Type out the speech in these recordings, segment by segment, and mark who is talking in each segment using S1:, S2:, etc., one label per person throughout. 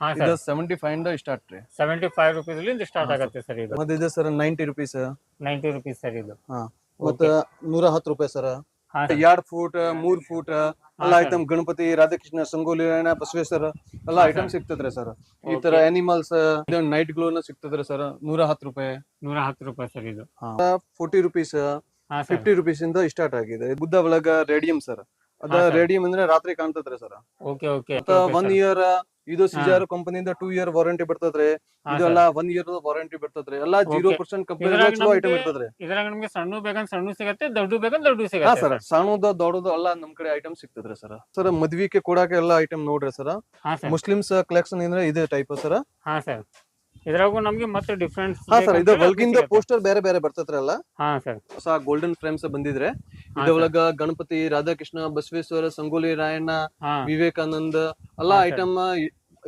S1: ಹಾ
S2: ಇದು seventy five ಇಂದ ಸ್ಟಾರ್ಟ್ ರೀ.
S1: ಸೆವೆಂಟಿ ಫೈವ್ ಸ್ಟಾರ್ಟ್
S2: ಹಾ, sir.
S1: ಆಗುತ್ತೆ ಸರ್ ಇದು.
S2: ಮತ್ತೆ ಇದು sir ninety rupees
S1: ninety rupees sir ಇದು.
S2: ಮತ್ತ ನೂರ ಹತ್ತು ರೂಪಾಯಿ ಸರ್.
S1: ಹಾ
S2: ಎರಡ್ ಫೂಟ್ ಮೂರ್ ಫೂಟ್ ಎಲ್ಲ ಐಟಮ್ ಗಣಪತಿ ರಾಧಾಕೃಷ್ಣ ಸಂಗೋಲಿ ಬಸವೇಶ್ವರ ಎಲ್ಲ
S1: ಹಾ,
S2: ಐಟಮ್. ಸಿಗ್ತದ್ರಿ ಸರ್. ಈ ತರ. ಅನಿಮಲ್ಸ್ ನೈಟ್ ಗ್ಲೋ ಸಿಗ್ತದ್ರಿ ಸರ್. ನೂರ ಹತ್ತು ರೂಪಾಯಿ.
S1: ನೂರ ಹತ್ತು ರೂಪಾಯಿ ಸರ್ ಇದು.
S2: ಫೋರ್ಟಿ ರುಪೀಸ್
S1: ಹಾ
S2: ಫಿಫ್ಟಿ ರುಪೀಸ್ ಇಂದ ಸ್ಟಾರ್ಟ್ ಆಗಿದೆ. ಬುದ್ಧ ಒಳಗ ರೇಡಿಯಂ ಸರ್. ಅದ
S1: ಹಾ.
S2: ರೇಡಿಯಂ ಅಂದ್ರೆ ರಾತ್ರಿ ಕಾಣ್ತದ್ರಿ ಸರ್.
S1: ಓಕೆ ಓಕೆ
S2: ಇಯರ್ ಇದು ಸಿಜಾರ್ ಕಂಪನಿಯಿಂದ ಟೂ ಇಯರ್ ವಾರಂಟಿ ಬರ್ತದ್ರಿ ಇದೆಲ್ಲ ಒನ್ ಇಯರ್ ವಾರಂಟಿ ಬರ್ತದ್ರಿ ಎಲ್ಲಾ ಜೀರೋ. ಪರ್ಸೆಂಟ್ ಕಂಪನಿ ಚಲೋ ಐಟಮ್ ಇರ್ತದ್ರೆ
S1: ಇದ್ರಾಗ ನಮ್ಗೆ ಸಣ್ಣ ಬೇಕಂದ್ರೆ ಸಣ್ಣ ಸಿಗತ್ತೆ ದೊಡ್ಡ ಬೇಕಂದ್ರೆ ದೊಡ್ಡ ಸಿಗತ್ತೆ.
S2: ಸರ್ ಸಣ್ಣದ ದೊಡ್ಡದು ಎಲ್ಲ ನಮ್ ಕಡೆ ಐಟಮ್ ಸಿಗ್ತದ್ರಿ ಸರ್. ಸರ್ ಮದ್ವಿಗೆ ಕೊಡಾಕ ಎಲ್ಲ ಐಟಮ್ ನೋಡ್ರಿ sir.
S1: Muslim sir.
S2: Muslims collection ಅಂದ್ರೆ ಇದೇ ಟೈಪ್ ಸರ್.
S1: ಹಾ ಸರ್. ಇದ್ರಾಗೂ ನಮ್ಗೆ ಮತ್ತೆ ಡಿಫ್ರೆಂಟ್
S2: ಹಾ ಸರ್ ಇದು ವಲ್ಗಿಂದ ಪೋಸ್ಟರ್ ಬೇರೆ ಬೇರೆ ಬರ್ತದ್ರಿ ಅಲ್ಲ.
S1: ಹಾ ಸರ್.
S2: ಹೊಸ ಗೋಲ್ಡನ್ ಫ್ರೇಮ್ಸ್ ಬಂದಿದ್ರೆ ಇದ್ರೊಳಗ ಗಣಪತಿ ರಾಧಾಕೃಷ್ಣ ಬಸವೇಶ್ವರ ಸಂಗೋಲಿ ರಾಯಣ್ಣ ವಿವೇಕಾನಂದ ಎಲ್ಲಾ ಐಟಮ್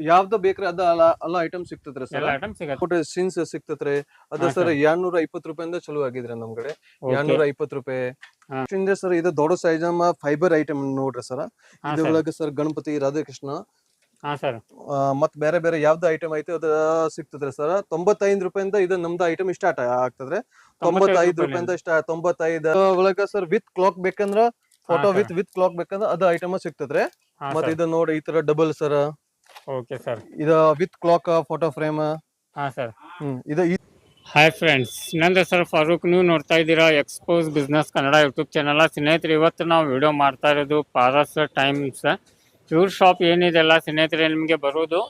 S2: ಯಾವ್ದು ಬೇಕ್ರೆ ಅದ ಎಲ್ಲ ಐಟಮ್ ಸಿಗ್ತದ್ರಿ ಸರ್.
S1: ಐಟಮ್ ಸಿಗತ್ತೆ.
S2: ಸೀನ್ಸ್ ಸಿಗ್ತತ್ರಿ. ಅದ ಸರ್. ಎರಡ್ನೂರ ಇಪ್ಪತ್ತು ರೂಪಾಯಿಂದ ಚಲೋ ಆಗಿದ್ರಿ ನಮ್ ಕಡೆ. ಎರಡ್ನೂರ ಇಪ್ಪತ್ತು ರೂಪಾಯಿ.
S1: ಹಾ.
S2: ಸರ್ ಇದು ದೊಡ್ಡ ಸೈಜ್ ಫೈಬರ್ ಐಟಮ್ ನೋಡ್ರಿ ಸರ್. ಇದ್ರೊಳಗೆ
S1: ಸರ್.
S2: ಗಣಪತಿ ರಾಧಾಕೃಷ್ಣ. ಮತ್ ಬೇರೆ ಬೇರೆ ಯಾವ್ದು ಐಟಮ್ ಐತೆ ಅದ ಸಿಗ್ತದ್ರಿ ಸರ್. ತೊಂಬತ್ತೈದು ರೂಪಾಯಿಂದ ಇದು ನಮ್ದು ಐಟಮ್ ಸ್ಟಾರ್ಟ್ ಆಗ್ತದ್ರಿ ತೊಂಬತ್ತೈದು ರೂಪಾಯಿಂದ ತೊಂಬತ್ತೈದು. ಒಳಗ ಸರ್ ವಿತ್ ಕ್ಲಾಕ್ ಬೇಕಂದ್ರ ಫೋಟೋ ವಿತ್ ವಿತ್ ಕ್ಲಾಕ್ ಬೇಕಂದ್ರ ಅದ ಐಟಮ್ ಸಿಗ್ತದ್ರಿ
S1: ಮತ್ತೆ
S2: ಮತ್ ಇದು ನೋಡಿ ಈ ತರ ಡಬಲ್ ಸರ್.
S1: ಓಕೆ ಸರ್
S2: ಇದು ವಿತ್ ಕ್ಲಾಕ್ ಫೋಟೋ ಫ್ರೇಮ್
S1: ಹಾಂ ಸರ್
S2: ಹ್ಮ್ ಇದು ಈ-
S1: ಹಾಯ್ ಫ್ರೆಂಡ್ಸ್ ನನ್ನ ಸರ್ ಫಾರೂಕ್ ನೀವು ನೋಡ್ತಾ ಇದ್ದೀರಾ expose business Kannada YouTube channel ಸ್ನೇಹಿತರೆ ಇವತ್ತು ನಾವು ವಿಡಿಯೋ ಮಾಡ್ತಾ ಇರೋದು ಪಾರಸ್ ಟೈಮ್ಸ್ ಇವ್ರ ಶಾಪ್ ಏನಿದೆಲ್ಲ ಸ್ನೇಹಿತರೆ ನಿಮಗೆ ಬರೋದು.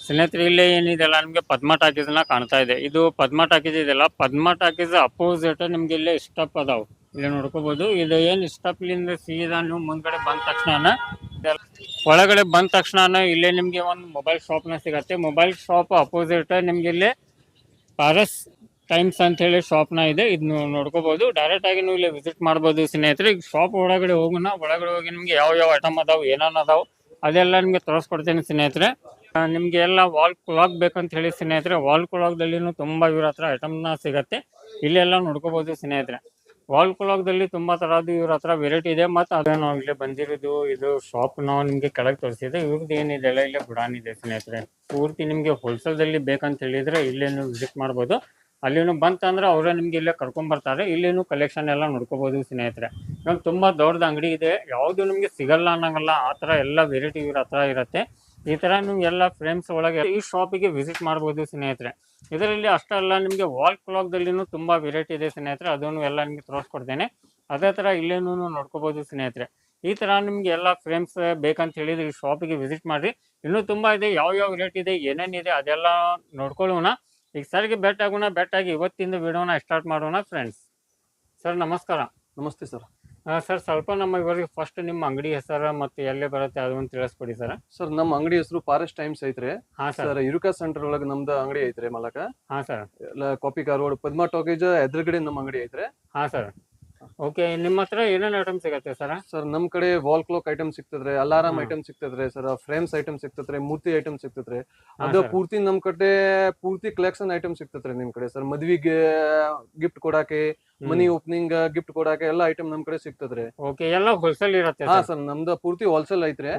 S1: ಸ್ನೇಹಿತರೆ ಇಲ್ಲೇ ಏನಿದೆಲ್ಲ ನಿಮಗೆ ಪದ್ಮ ಟಾಕೀಸ್ನ ಕಾಣ್ತಾ ಇದೆ. ಇದು ಪದ್ಮ ಟಾಕೀಸ್ ಇದೆಲ್ಲ ಪದ್ಮ ಟಾಕೀಸ್ ಅಪೋಸಿಟ್ ನಿಮ್ಗೆ ಇಲ್ಲೇ ಸ್ಟಪ್ ಅದಾವೆ. ಇಲ್ಲಿ ನೋಡ್ಕೋಬಹುದು ಇದು ಏನು ಇಷ್ಟಪ್ಲಿಂದ ಸೀದಾ ನೀವು ಮುಂದ್ಗಡೆ ಬಂದ ತಕ್ಷಣ ಒಳಗಡೆ ಬಂದ ತಕ್ಷಣ ಇಲ್ಲೇ ನಿಮಗೆ ಒಂದು ಮೊಬೈಲ್ ಶಾಪ್ನ ಸಿಗತ್ತೆ. ಮೊಬೈಲ್ ಶಾಪ್ ಅಪೋಸಿಟ್ ನಿಮ್ಗೆ ಇಲ್ಲಿ ಪಾರಸ್ ಟೈಮ್ಸ್ ಅಂತ ಹೇಳಿ ಶಾಪ್ನ ಇದೆ. ಇದನ್ನು ನೋಡ್ಕೋಬಹುದು ಡೈರೆಕ್ಟ್ ಆಗಿ ನೀವು ಇಲ್ಲಿ ವಿಸಿಟ್ ಮಾಡ್ಬೋದು ಸ್ನೇಹಿತರೆ. ಈಗ ಶಾಪ್ ಒಳಗಡೆ ಹೋಗೋಣ ಒಳಗಡೆ ಹೋಗಿ ನಿಮ್ಗೆ ಯಾವ ಯಾವ ಐಟಮ್ ಅದಾವ, ಏನೇನು ಅದಾವ, ಅದೆಲ್ಲ ನಿಮ್ಗೆ ತೋರಿಸ್ಕೊಡ್ತೀನಿ ಸ್ನೇಹಿತರೆ. ನಿಮ್ಗೆ ಎಲ್ಲ ವಾಲ್ ಕ್ಲಾಕ್ ಬೇಕಂತ ಹೇಳಿ ಸ್ನೇಹಿತರೆ ವಾಲ್ ಕ್ಲಾಕ್ದಲ್ಲಿನೂ ತುಂಬಾ ಇವ್ರ ಹತ್ರ ಐಟಮ್ನ ಸಿಗತ್ತೆ. ಇಲ್ಲೆಲ್ಲ ನೋಡ್ಕೋಬಹುದು ಸ್ನೇಹಿತರೆ. ವಾಲ್ ಕ್ಲಾಕ್ದಲ್ಲಿ ತುಂಬಾ ತರದ್ದು ಇವ್ರ ಹತ್ರ ವೆರೈಟಿ ಇದೆ. ಮತ್ತೆ ಅದೇ ನಾವು ಇಲ್ಲೇ ಬಂದಿರೋದು, ಇದು ಶಾಪ್ ನಾವು ನಿಮ್ಗೆ ಕೆಳಗೆ ತೋರಿಸಿದೆ ಇವ್ರದ್ದು ಏನಿದೆ ಎಲ್ಲ ಇಲ್ಲೇ ಗುಡಾನ್ ಇದೆ ಸ್ನೇಹಿತರೆ. ಪೂರ್ತಿ ನಿಮ್ಗೆ ಹೋಲ್ಸೇಲ್ದಲ್ಲಿ ಬೇಕಂತ ಹೇಳಿದ್ರೆ ಇಲ್ಲೇ ನೀವು ವಿಸಿಟ್ ಮಾಡ್ಬೋದು. ಅಲ್ಲಿನೂ ಬಂತಂದ್ರೆ ಅವರೇ ನಿಮ್ಗೆ ಇಲ್ಲೇ ಕರ್ಕೊಂಡ್ ಬರ್ತಾರೆ. ಇಲ್ಲೇನು ಕಲೆಕ್ಷನ್ ಎಲ್ಲ ನೋಡ್ಕೋಬಹುದು ಸ್ನೇಹಿತರೆ. ಇವಾಗ ತುಂಬಾ ದೊಡ್ಡದ ಅಂಗಡಿ ಇದೆ. ಯಾವುದು ನಿಮ್ಗೆ ಸಿಗಲ್ಲ ಅನ್ನಂಗಲ್ಲ, ಆ ಥರ ಎಲ್ಲ ವೆರೈಟಿ ಇವ್ರ ಹತ್ರ ಇರುತ್ತೆ. ಈ ತರ ನೀವು ಎಲ್ಲ ಫ್ರೇಮ್ಸ್ ಒಳಗೆ ಈ ಶಾಪಿಗೆ ವಿಸಿಟ್ ಮಾಡಬಹುದು ಸ್ನೇಹಿತರೆ. ಇದರಲ್ಲಿ ಅಷ್ಟೇ ಅಲ್ಲ ನಿಮಗೆ ವಾಲ್ ಕ್ಲಾಕ್ ದಲ್ಲಿನೂ ತುಂಬಾ ವೆರೈಟಿ ಇದೆ ಸ್ನೇಹಿತರೆ. ಅದನ್ನು ಎಲ್ಲ ನಿಮಗೆ ತೋರಿಸ್ಕೊಡ್ತೇನೆ. ಅದೇ ತರ ಇಲ್ಲೇನೂ ನೋಡ್ಕೋಬಹುದು ಸ್ನೇಹಿತರೆ. ಈ ತರ ನಿಮ್ಗೆ ಎಲ್ಲ ಫ್ರೇಮ್ಸ್ ಬೇಕಂತ ಹೇಳಿದ್ರೆ ಈ ಶಾಪಿಗೆ ವಿಸಿಟ್ ಮಾಡ್ರಿ. ಇನ್ನೂ ತುಂಬಾ ಇದೆ ಯಾವ ಯಾವ ರೇಟ್ ಇದೆ ಏನೇನಿದೆ ಅದೆಲ್ಲ ನೋಡ್ಕೊಳ್ಳೋಣ. ಈಗ ಸರ್ಗೆ ಬೆಟ್ ಆಗೋಣ ಬೆಟ್ ಇವತ್ತಿಂದ ವಿಡಿಯೋನ ಸ್ಟಾರ್ಟ್ ಮಾಡೋಣ ಫ್ರೆಂಡ್ಸ್ ಸರ್ ನಮಸ್ಕಾರ.
S2: ನಮಸ್ತೆ ಸರ್
S1: ಸರ್ ಸ್ವಲ್ಪ ನಮ್ಮ ಇವರಿಗೆ ಫಸ್ಟ್ ನಿಮ್ಮ ಅಂಗಡಿ ಹೆಸರು ಮತ್ತೆ ಎಲ್ಲಿ ಬರುತ್ತೆ ಅದು ಒಂದು ತಿಳಿಸ್ಕೊಡಿ ಸರ್.
S2: ಸರ್ ನಮ್ಮ ಅಂಗಡಿ ಹೆಸರು ಫಾರೆಸ್ಟ್ ಟೈಮ್ಸ್ ಐತ್ರಿ.
S1: ಹಾಂ ಸರ್.
S2: ಇರುಕಾ ಸೆಂಟರ್ ಒಳಗೆ ನಮ್ದು ಅಂಗಡಿ ಐತ್ರಿ ಮಲಕ.
S1: ಹಾಂ ಸರ್.
S2: ಎಲ್ಲ Koppikar road Padma talkies ಎದುರುಗಡೆ ನಮ್ಮ ಅಂಗಡಿ ಐತ್ರಿ.
S1: ಹಾಂ ಸರ್. ಓಕೆ ನಿಮ್ಮ ಹತ್ರ ಏನೇನು ಐಟಮ್ ಸಿಗತ್ತೆ ಸರ್?
S2: ಸರ್ ನಮ್ಮ ಕಡೆ ವಾಲ್ ಕ್ಲಾಕ್ ಐಟಮ್ ಸಿಗ್ತದ್ರಿ ಅಲಾರಾಮ್ ಐಟಮ್ ಸಿಗ್ತದ್ರಿ ಸರ್ ಫ್ರೇಮ್ಸ್ ಐಟಮ್ ಸಿಗ್ತದ್ರಿ ಮೂರ್ತಿ ಐಟಮ್ ಸಿಗ್ತದ್ರಿ. ಅದು ಪೂರ್ತಿ ನಮ್ಮ ಕಡೆ ಪೂರ್ತಿ ಕಲೆಕ್ಷನ್ ಐಟಮ್ ಸಿಗ್ತದ್ರಿ ನಿಮ್ಮ ಕಡೆ ಸರ್. ಮದ್ವಿಗೆ ಗಿಫ್ಟ್ ಕೊಡಾಕೆ ಮನಿ ಓಪನಿಂಗ್ ಗಿಫ್ಟ್ ಕೊಡಾಕ ಎಲ್ಲ ಐಟಮ್ ನಮ್ ಕಡೆ ಸಿಗ್ತದ್ರಿ.
S1: ಓಕೆ ಎಲ್ಲ ಹೋಲ್ಸೇಲ್ ಇರುತ್ತೆ
S2: ಹಾ
S1: ಸರ್?
S2: ನಮ್ದು ಪೂರ್ತಿ ಹೋಲ್ಸೇಲ್ ಐತ್ರಿ.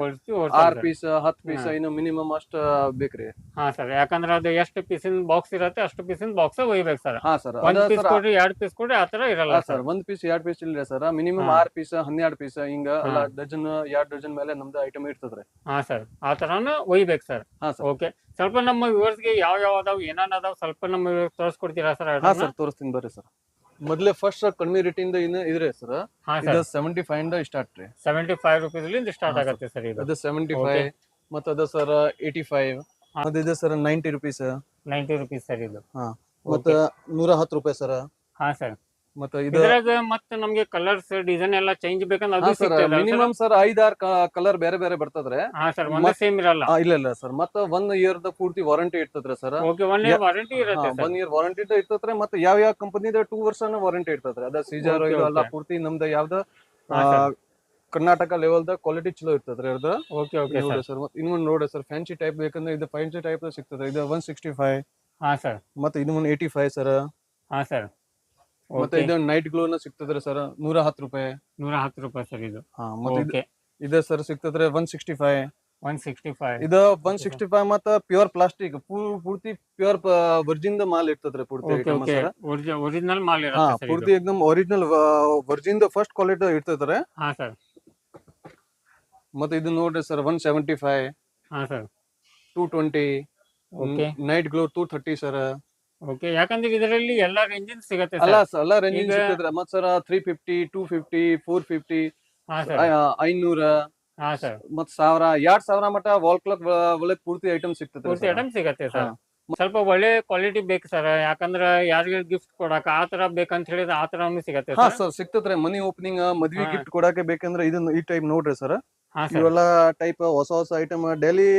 S2: ಆರ್ ಪೀಸ್ ಹತ್ ಪೀಸ್. ಇನ್ನು ಮಿನಿಮಮ್ ಅಷ್ಟ ಬೇಕ್ರಿ.
S1: ಹಾ ಸರ್ ಯಾಕಂದ್ರೆ ಅದು ಎಷ್ಟು ಪೀಸಿನ ಬಾಕ್ಸ್ ಇರತ್ತೆ ಅಷ್ಟು ಪೀಸಿನ ಬಾಕ್ಸ್ ಒಯ್ಬೇಕು ಸರ್.
S2: ಹಾ ಸರ್
S1: ಒಂದ್ ಪೀಸ್ ಕೊಡ್ರಿ ಎರಡ್ ಪೀಸ್ ಕೊಡ್ರಿ ಆ ತರ ಇರಲ್ಲ ಸರ್.
S2: ಒಂದ್ ಪೀಸ್ ಎರಡ್ ಪೀಸ್ ಇಲ್ರಿ ಸರ್. ಮಿನಿಮಮ್. ಆರ್ ಪೀಸ್ ಹನ್ನೆರಡ್ ಪೀಸ್ ಹಿಂಗ ಡಜನ್ ಎರಡ್ ಡಜನ್ ಮೇಲೆ ನಮ್ದು ಐಟಮ್ ಇರ್ತದ್ರಿ.
S1: ಹಾ ಸರ್ ಆ ತರಾನು ಒಯ್ಬೇಕು ಸರ್.
S2: ಹಾ ಸರ್.
S1: ಓಕೆ ಸ್ವಲ್ಪ ನಮ್ಮ ವ್ಯೂವರ್ಸ್ಗೆ ಯಾವ ಯಾವ ಅದಾವ ಏನೇನ್ ಅದಾವ ಸ್ವಲ್ಪ ನಮ್ಮ ತೋರಿಸ್ಕೊಡ್ತೀರಾ ಸರ್
S2: ಹಾ ಸರ್ ತೋರಿಸ್ತೀನಿ ಬರ್ರಿ ಸರ್. ಮೊದ್ಲೇ ಫಸ್ಟ್ ಕಡಿಮೆ ಇಂದ ಇನ್ನ ಇದ್ರೆ ಸರ್
S1: ಹಾ
S2: ಇದು
S1: ಸರ್
S2: ಸೆವೆಂಟಿ ಫೈವ್ ಇಂದ ಸ್ಟಾರ್ಟ್ ರೀ.
S1: ಸೆವೆಂಟಿ ಫೈವ್ ರುಪೀಸ್ ಸ್ಟಾರ್ಟ್
S2: ಹಾ.
S1: ಆಗುತ್ತೆ ಸರ್ ಇದು.
S2: ಅದು ಸೆವೆಂಟಿ. ಫೈವ್ ಮತ್ತ ಅದು ಸರ್ ಏಟಿ ಫೈವ್
S1: ಹಾ.
S2: ಇದು sir ninety rupees
S1: ninety rupees sir ಇದು.
S2: ಮತ್ತ ನೂರ ಹತ್ತು ರೂಪಾಯಿ ಸರ್
S1: ಹಾ ಸರ್
S2: ಮತ್ತ ಇದು
S1: ಇದ್ರಾಗ ಮತ್ತೆ ನಮ್ಗೆ ಕಲರ್ಸ್ ಡಿಸೈನ್ ಎಲ್ಲ ಚೇಂಜ್ ಬೇಕಂದ್ರೆ ಅದು
S2: ಸರ್ ಮಿನಿಮಮ್ ಸರ್ ಐದಾರು ಕಲರ್ ಬೇರೆ ಬೇರೆ ಬರ್ತದ್ರೆ
S1: ಹಾ ಸರ್ ಒಂದೇ
S2: ಮತ್ತ್-
S1: ಸೇಮ್ ಇರಲ್ಲ.
S2: ಆ, ಇಲ್ಲ ಇಲ್ಲ ಸರ್ ಮತ್ತೆ ಒನ್ ಇಯರ್ ದ ಪೂರ್ತಿ ವಾರಂಟಿ ಇರ್ತದ್ರಿ sir
S1: okay one year warranty ಇರುತ್ತೆ ಸರ್
S2: ಒನ್ ಇಯರ್ ವಾರಂಟಿ ಇರ್ತದ್ರೆ ಮತ್ತೆ ಯಾವ ಯಾವ ಕಂಪನಿದ ಟೂ ವರ್ಷನ ವಾರಂಟಿ ಇರ್ತದ್ರಿ ಅದ ಸೀಜರ್
S1: Okay, okay.
S2: ಪೂರ್ತಿ ನಮ್ದು ಯಾವ್ದ?
S1: ಹಾ.
S2: ಕರ್ನಾಟಕ ಲೆವೆಲ್ ದ ಕ್ವಾಲಿಟಿ ಚಲೋ ಇರ್ತದ್ರಿ ಅದ
S1: ಓಕೆ ಓಕೆ
S2: ನೋಡಿ
S1: ಸರ್
S2: ಮತ್ತೆ ಇನ್ನೊಂದು ನೋಡಿ ಸರ್ ಫ್ಯಾನ್ಸಿ ಟೈಪ್ ಬೇಕಂದ್ರೆ ಇದು ಫ್ಯಾನ್ಸಿ ಟೈಪ್ ಸಿಗ್ತದೆ. ಇದು ಒನ್ ಸಿಕ್ಸ್ಟಿ ಫೈವ್
S1: ಹಾ ಸರ್
S2: ಮತ್ತೆ ಇನ್ನೊಂದು ಏಯ್ಟಿ ಫೈವ್ ಸರ್
S1: ಹಾ ಸರ್
S2: ಮತ್ತೆ ಇದು ನೈಟ್ ಗ್ಲೋ ನ ಸಿಗ್ತದ್ರಿ ಸರ್ ನೂರ ಹತ್ತು ರೂಪಾಯಿ.
S1: ನೂರ ಹತ್ತು ರೂಪಾಯಿ ಸರ್ ಇದು.
S2: ಹಾ ಮತ್ತೆ ಇದು-
S1: ಓಕೆ
S2: ಇದೆ sir ಸಿಗ್ತದ್ರೆ one sixty five
S1: one sixty five
S2: ಇದು ಒನ್ ಸಿಕ್ಸ್ಟಿ ಫೈವ್ ಮತ್ತೆ ಪ್ಯೂರ್ ಪ್ಲಾಸ್ಟಿಕ್ ಪೂರ್ತಿ ಪ್ಯೂರ್ ವರ್ಜಿನ್ ಮಾಲ್ ಇರ್ತದ್ರಿ ಪೂರ್ತಿ
S1: okay
S2: item
S1: okay
S2: sir.
S1: Original mall
S2: ಹಾ
S1: ಇರುತ್ತೆ ಸರ್
S2: ಪೂರ್ತಿ ಎಕ್ದಮ್ ಒರಿಜಿನಲ್ ವರ್ಜಿನ್ ಫಸ್ಟ್ ಕ್ವಾಲಿಟಿ ಇರ್ತದ್ರೆ
S1: ಹಾ ಸರ್
S2: ಮತ್ತೆ ಇದು ನೋಡ್ರಿ ಸರ್ ಒನ್ ಸೆವೆಂಟಿ ಫೈವ್
S1: ಹಾ sir
S2: two twenty night glow two thirty sir
S1: okay ಯಾಕಂದ್ರೆ ಇದರಲ್ಲಿ ಎಲ್ಲಾ ರೇಂಜಿನ ಸಿಗತ್ತೆ
S2: ಅಲ್ಲ ಎಲ್ಲ ರೇಂಜಿಂಗ್ ಸಿಗುತ್ತೆ ಮತ್ sir three fifty two fifty four fifty ಐನೂರ ಮತ್ ಸಾವಿರ ಎರಡ್ ಸಾವಿರ ಮಟ್ಟ ವಾಲ್ ಕ್ಲಾಕ್ ಒಳ್ಳೆ ಪೂರ್ತಿ ಐಟಮ್ ಸಿಗ್ತದೆ
S1: ಪೂರ್ತಿ ಐಟಮ್ ಸಿಗತ್ತೆ ಸರ್ ಸ್ವಲ್ಪ ಒಳ್ಳೆ ಕ್ವಾಲಿಟಿ ಬೇಕು ಸರ್ ಯಾಕಂದ್ರ ಯಾರಿಗೆ ಗಿಫ್ಟ್ ಕೊಡಕ ಆ ತರ ಬೇಕಂತ ಹೇಳಿದ್ರೆ ಆ ತರ ಸಿಗತ್ತೆ
S2: ಹಾ
S1: ಸರ್
S2: ಸಿಗ್ತದ್ರಿ ಮನಿ ಓಪನಿಂಗ್ ಮದ್ವೆ ಗಿಫ್ಟ್ ಕೊಡಕ್ಕೆ ಬೇಕಂದ್ರೆ ಇದನ್ನ ಈ ಟೈಪ್ ನೋಡ್ರಿ ಸರ್ ಇವೆಲ್ಲ ಟೈಪ್ ಹೊಸ ಹೊಸ ಐಟಮ್ ಡೈಲಿ